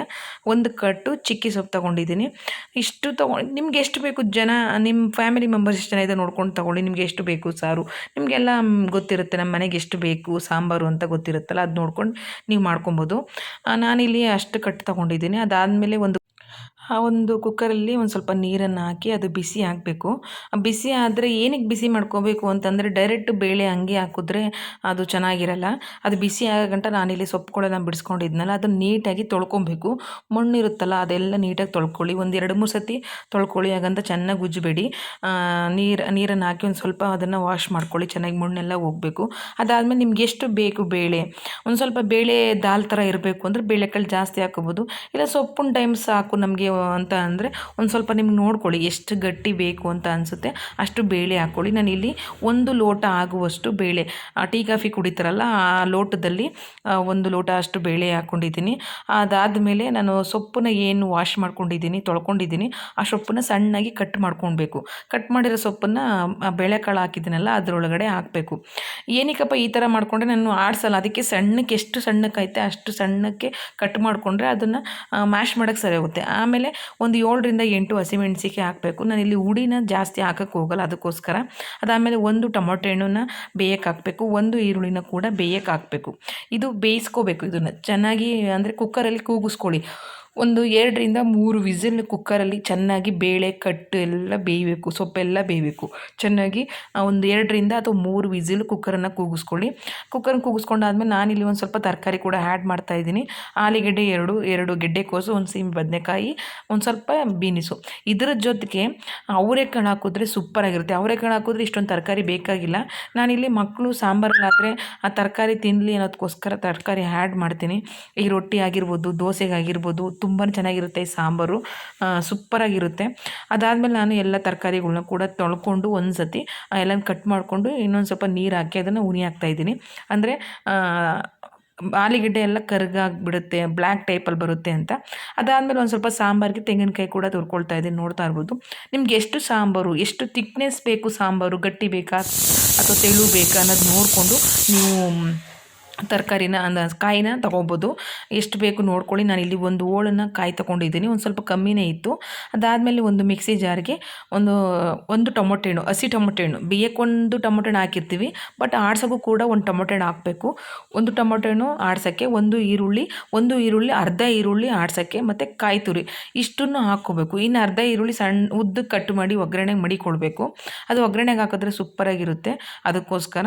S1: ಒಂದು ಕಟ್ಟು ಚಿಕ್ಕಿ ಸೊಪ್ಪು ತೊಗೊಂಡಿದ್ದೀನಿ. ಇಷ್ಟು ತೊಗೊಂಡು ನಿಮ್ಗೆ ಎಷ್ಟು ಬೇಕು ಜನ, ನಿಮ್ಮ ಫ್ಯಾಮಿಲಿ ಮೆಂಬರ್ಸ್ ಎಷ್ಟು ಜನ ಇದೆ ನೋಡ್ಕೊಂಡು ತೊಗೊಳ್ಳಿ, ನಿಮಗೆ ಎಷ್ಟು ಬೇಕು ಸಾರು. ನಿಮಗೆಲ್ಲ ಗೊತ್ತಿರುತ್ತೆ ನಮ್ಮ ಮನೆಗೆ ಎಷ್ಟು ಬೇಕು, ಸಾಂಬಾರು ಅಂತ ಗೊತ್ತಿರುತ್ತಲ್ಲ, ಅದು ನೋಡ್ಕೊಂಡು ನೀವು ಮಾಡ್ಕೊಬೋದು. ನಾನಿಲ್ಲಿ ಅಷ್ಟು ಕಟ್ಟು ತೊಗೊಂಡಿದ್ದೀನಿ. ಅದಾದಮೇಲೆ ಒಂದು ಆ ಒಂದು ಕುಕ್ಕರಲ್ಲಿ ಒಂದು ಸ್ವಲ್ಪ ನೀರನ್ನು ಹಾಕಿ ಅದು ಬಿಸಿ ಆಗಬೇಕು ಬಿಸಿ ಆದರೆ ಏನಕ್ಕೆ ಬಿಸಿ ಮಾಡ್ಕೋಬೇಕು ಅಂತಂದರೆ ಡೈರೆಕ್ಟ್ ಬೇಳೆ ಹಂಗೆ ಹಾಕಿದ್ರೆ ಅದು ಚೆನ್ನಾಗಿರಲ್ಲ. ಅದು ಬಿಸಿ ಆಗಂಟ ಗಂಟ ನಾನಿಲ್ಲಿ ಸೊಪ್ಪುಗಳನ್ನ ಬಿಡಿಸ್ಕೊಂಡಿದ್ನಲ್ಲ, ಅದನ್ನು ನೀಟಾಗಿ ತೊಳ್ಕೊಬೇಕು. ಮಣ್ಣಿರುತ್ತಲ್ಲ, ಅದೆಲ್ಲ ನೀಟಾಗಿ ತೊಳ್ಕೊಳ್ಳಿ. ಒಂದು ಎರಡು ಮೂರು ಸತಿ ತೊಳ್ಕೊಳ್ಳಿ, ಹಾಗಂತ ಚೆನ್ನಾಗಿ ಉಜ್ಜಬೇಡಿ. ನೀರು, ನೀರನ್ನು ಹಾಕಿ ಒಂದು ಸ್ವಲ್ಪ ಅದನ್ನು ವಾಶ್ ಮಾಡ್ಕೊಳ್ಳಿ, ಚೆನ್ನಾಗಿ ಮಣ್ಣೆಲ್ಲ ಹೋಗಬೇಕು. ಅದಾದಮೇಲೆ ನಿಮ್ಗೆ ಎಷ್ಟು ಬೇಕು ಬೇಳೆ? ಒಂದು ಸ್ವಲ್ಪ ಬೇಳೆ ದಾಲ್ ಥರ ಇರಬೇಕು ಅಂದರೆ ಬೇಳೆಕಾಳು ಜಾಸ್ತಿ ಹಾಕೋಬೋದು. ಇಲ್ಲ ಸೊಪ್ಪಿನ ಟೈಮ್ ಸಾಕು ನಮಗೆ ಅಂತ ಅಂದರೆ ಒಂದು ಸ್ವಲ್ಪ ನಿಮ್ಗೆ ನೋಡ್ಕೊಳ್ಳಿ ಎಷ್ಟು ಗಟ್ಟಿ ಬೇಕು ಅಂತ ಅನಿಸುತ್ತೆ. ಅಷ್ಟು ಬೇಳೆ ಹಾಕ್ಕೊಳ್ಳಿ. ಇಲ್ಲಿ ಒಂದು ಲೋಟ ಆಗುವಷ್ಟು ಬೇಳೆ ಆ, ಟೀ ಕಾಫಿ ಕುಡಿತಾರಲ್ಲ ಆ ಲೋಟದಲ್ಲಿ ಒಂದು ಲೋಟ ಅಷ್ಟು ಬೇಳೆ ಹಾಕ್ಕೊಂಡಿದ್ದೀನಿ. ಅದಾದಮೇಲೆ ನಾನು ಸೊಪ್ಪನ್ನ ಏನು ವಾಶ್ ಮಾಡ್ಕೊಂಡಿದ್ದೀನಿ ತೊಳ್ಕೊಂಡಿದ್ದೀನಿ ಆ ಸೊಪ್ಪನ್ನ ಸಣ್ಣಾಗಿ ಕಟ್ ಮಾಡ್ಕೊಳ್ಬೇಕು ಕಟ್ ಮಾಡಿರೋ ಸೊಪ್ಪನ್ನು ಬೇಳೆಕಾಳು ಹಾಕಿದ್ದೀನಲ್ಲ ಅದರೊಳಗಡೆ ಹಾಕಬೇಕು. ಏನಕ್ಕಪ್ಪ ಈ ಥರ ಮಾಡಿಕೊಂಡ್ರೆ ನಾನು ಆಡಿಸಲ್ಲ. ಅದಕ್ಕೆ ಸಣ್ಣಕ್ಕೆ ಎಷ್ಟು ಸಣ್ಣಕ್ಕೈತೆ ಅಷ್ಟು ಸಣ್ಣಕ್ಕೆ ಕಟ್ ಮಾಡಿಕೊಂಡ್ರೆ ಅದನ್ನು ಮ್ಯಾಶ್ ಮಾಡೋಕ್ಕೆ ಸರಿ ಹೋಗುತ್ತೆ. ಆಮೇಲೆ ಒಂದು ಏಳರಿಂದ ಎಂಟು ಹಸಿಮೆಣ್ಸಿಗೆ ಹಾಕಬೇಕು. ನಾನು ಇಲ್ಲಿ ಹುಡಿನ ಜಾಸ್ತಿ ಹಾಕಕ್ಕೆ ಹೋಗಲ್ಲ, ಅದಕ್ಕೋಸ್ಕರ. ಅದಾದಮೇಲೆ ಒಂದು ಟೊಮೊಟೊ ಹಣ್ಣನ್ನ ಬೇಯಕ್ಕೆ ಹಾಕಬೇಕು. ಒಂದು ಈರುಳ್ಳಿನ ಕೂಡ ಬೇಯಕ್ಕೆ ಹಾಕಬೇಕು. ಇದು ಬೇಯಿಸ್ಕೋಬೇಕು ಇದನ್ನು. ಚೆನ್ನಾಗಿ ಅಂದರೆ ಕುಕ್ಕರಲ್ಲಿ ಕೂಗಿಸ್ಕೊಳ್ಳಿ. ಒಂದು ಎರಡರಿಂದ ಮೂರು ವಿಸಿಲ್ ಕುಕ್ಕರಲ್ಲಿ ಚೆನ್ನಾಗಿ ಬೇಳೆ ಕಟ್ಟು ಎಲ್ಲ ಬೇಯಬೇಕು, ಸೊಪ್ಪೆಲ್ಲ ಬೇಯಬೇಕು. ಚೆನ್ನಾಗಿ ಒಂದು ಎರಡರಿಂದ ಅಥವಾ ಮೂರು ವಿಸಿಲ್ ಕುಕ್ಕರನ್ನು ಕೂಗಿಸ್ಕೊಳ್ಳಿ. ಕುಕ್ಕರ್ನ ಕೂಗಿಸ್ಕೊಂಡಾದ್ಮೇಲೆ ನಾನಿಲ್ಲಿ ಒಂದು ಸ್ವಲ್ಪ ತರಕಾರಿ ಕೂಡ ಆ್ಯಡ್ ಮಾಡ್ತಾಯಿದ್ದೀನಿ ಆಲೂಗೆಡ್ಡೆ ಎರಡು ಎರಡು ಗೆಡ್ಡೆಕೋಸು ಒಂದು ಸೀಮೆ ಬದನೆಕಾಯಿ, ಒಂದು ಸ್ವಲ್ಪ ಬೀನಿಸು. ಇದರ ಜೊತೆಗೆ ಅವರೆಕಾಳು ಹಾಕಿದ್ರೆ ಸೂಪರಾಗಿರುತ್ತೆ ಅವರೆಕಾಳು ಹಾಕಿದ್ರೆ ಇಷ್ಟೊಂದು ತರಕಾರಿ ಬೇಕಾಗಿಲ್ಲ. ನಾನಿಲ್ಲಿ ಮಕ್ಕಳು ಸಾಂಬಾರಲ್ಲಾದರೆ ಆ ತರಕಾರಿ ತಿನ್ನಲಿ ಅನ್ನೋದಕ್ಕೋಸ್ಕರ ತರಕಾರಿ ಆ್ಯಡ್ ಮಾಡ್ತೀನಿ. ಈ ರೊಟ್ಟಿ ಆಗಿರ್ಬೋದು, ದೋಸೆಗಾಗಿರ್ಬೋದು ತುಂಬಾ ಚೆನ್ನಾಗಿರುತ್ತೆ ಈ ಸಾಂಬಾರು. ಸೂಪರಾಗಿರುತ್ತೆ. ಅದಾದಮೇಲೆ ನಾನು ಎಲ್ಲ ತರಕಾರಿಗಳನ್ನ ಕೂಡ ತೊಳ್ಕೊಂಡು ಒಂದು ಸತಿ ಎಲ್ಲ ಕಟ್ ಮಾಡಿಕೊಂಡು ಇನ್ನೊಂದು ಸ್ವಲ್ಪ ನೀರು ಹಾಕಿ ಅದನ್ನು ಉನಿ ಹಾಕ್ತಾಯಿದ್ದೀನಿ ಅಂದರೆ ಆಲಿಗಡ್ಡೆ ಎಲ್ಲ ಕರ್ಗಾಗ್ಬಿಡುತ್ತೆ, ಬ್ಲ್ಯಾಕ್ ಟೈಪಲ್ಲಿ ಬರುತ್ತೆ ಅಂತ. ಅದಾದಮೇಲೆ ಒಂದು ಸ್ವಲ್ಪ ಸಾಂಬಾರಿಗೆ ತೆಂಗಿನಕಾಯಿ ಕೂಡ ತುರ್ಕೊಳ್ತಾ ಇದ್ದೀನಿ, ನೋಡ್ತಾ ಇರ್ಬೋದು. ನಿಮ್ಗೆ ಎಷ್ಟು ಸಾಂಬಾರು, ಎಷ್ಟು ತಿಕ್ನೆಸ್ ಬೇಕು ಸಾಂಬಾರು, ಗಟ್ಟಿ ಬೇಕಾ ಅಥವಾ ತೆಳು ಬೇಕಾ ಅನ್ನೋದು ನೋಡಿಕೊಂಡು ನೀವು ತರಕಾರಿನ ಅಂದ ಕಾಯಿನ ತೊಗೊಬೋದು. ಎಷ್ಟು ಬೇಕು ನೋಡ್ಕೊಳ್ಳಿ. ನಾನು ಇಲ್ಲಿ ಒಂದು ಓಳನ್ನು ಕಾಯಿ ತೊಗೊಂಡಿದ್ದೀನಿ. ಒಂದು ಸ್ವಲ್ಪ ಕಮ್ಮಿನೇ ಇತ್ತು. ಅದಾದಮೇಲೆ ಒಂದು ಮಿಕ್ಸಿ ಜಾರ್ಗೆ ಒಂದು ಒಂದು ಟೊಮೊಟೊ ಹಣ್ಣು, ಹಸಿ ಟೊಮೊಟೊ ಹಣ್ಣು. ಬೇಯಕ್ಕೊಂದು ಟೊಮೊಟೊ ಹಣ್ಣು ಹಾಕಿರ್ತೀವಿ. ಬಟ್ ಆಡ್ಸೋಕ್ಕೂ ಕೂಡ ಒಂದು ಟೊಮೊಟೊ ಹಣ್ಣು ಹಾಕಬೇಕು. ಒಂದು ಟೊಮೊಟೊ ಹಣ್ಣು ಆಡ್ಸೋಕ್ಕೆ ಒಂದು ಈರುಳ್ಳಿ ಒಂದು ಈರುಳ್ಳಿ, ಅರ್ಧ ಈರುಳ್ಳಿ ಆಡ್ಸೋಕ್ಕೆ ಮತ್ತು ಕಾಯಿ ತುರಿ. ಇಷ್ಟನ್ನು ಹಾಕ್ಕೋಬೇಕು. ಇನ್ನು ಅರ್ಧ ಈರುಳ್ಳಿ ಸಣ್ಣ ಉದ್ದಕ್ಕೆ ಕಟ್ ಮಾಡಿ ಒಗ್ಗರಣೆಗೆ ಮಡಿಕೊಳ್ಬೇಕು ಅದು ಒಗ್ಗರಣೆಗೆ ಹಾಕಿದ್ರೆ ಸೂಪರಾಗಿರುತ್ತೆ. ಅದಕ್ಕೋಸ್ಕರ.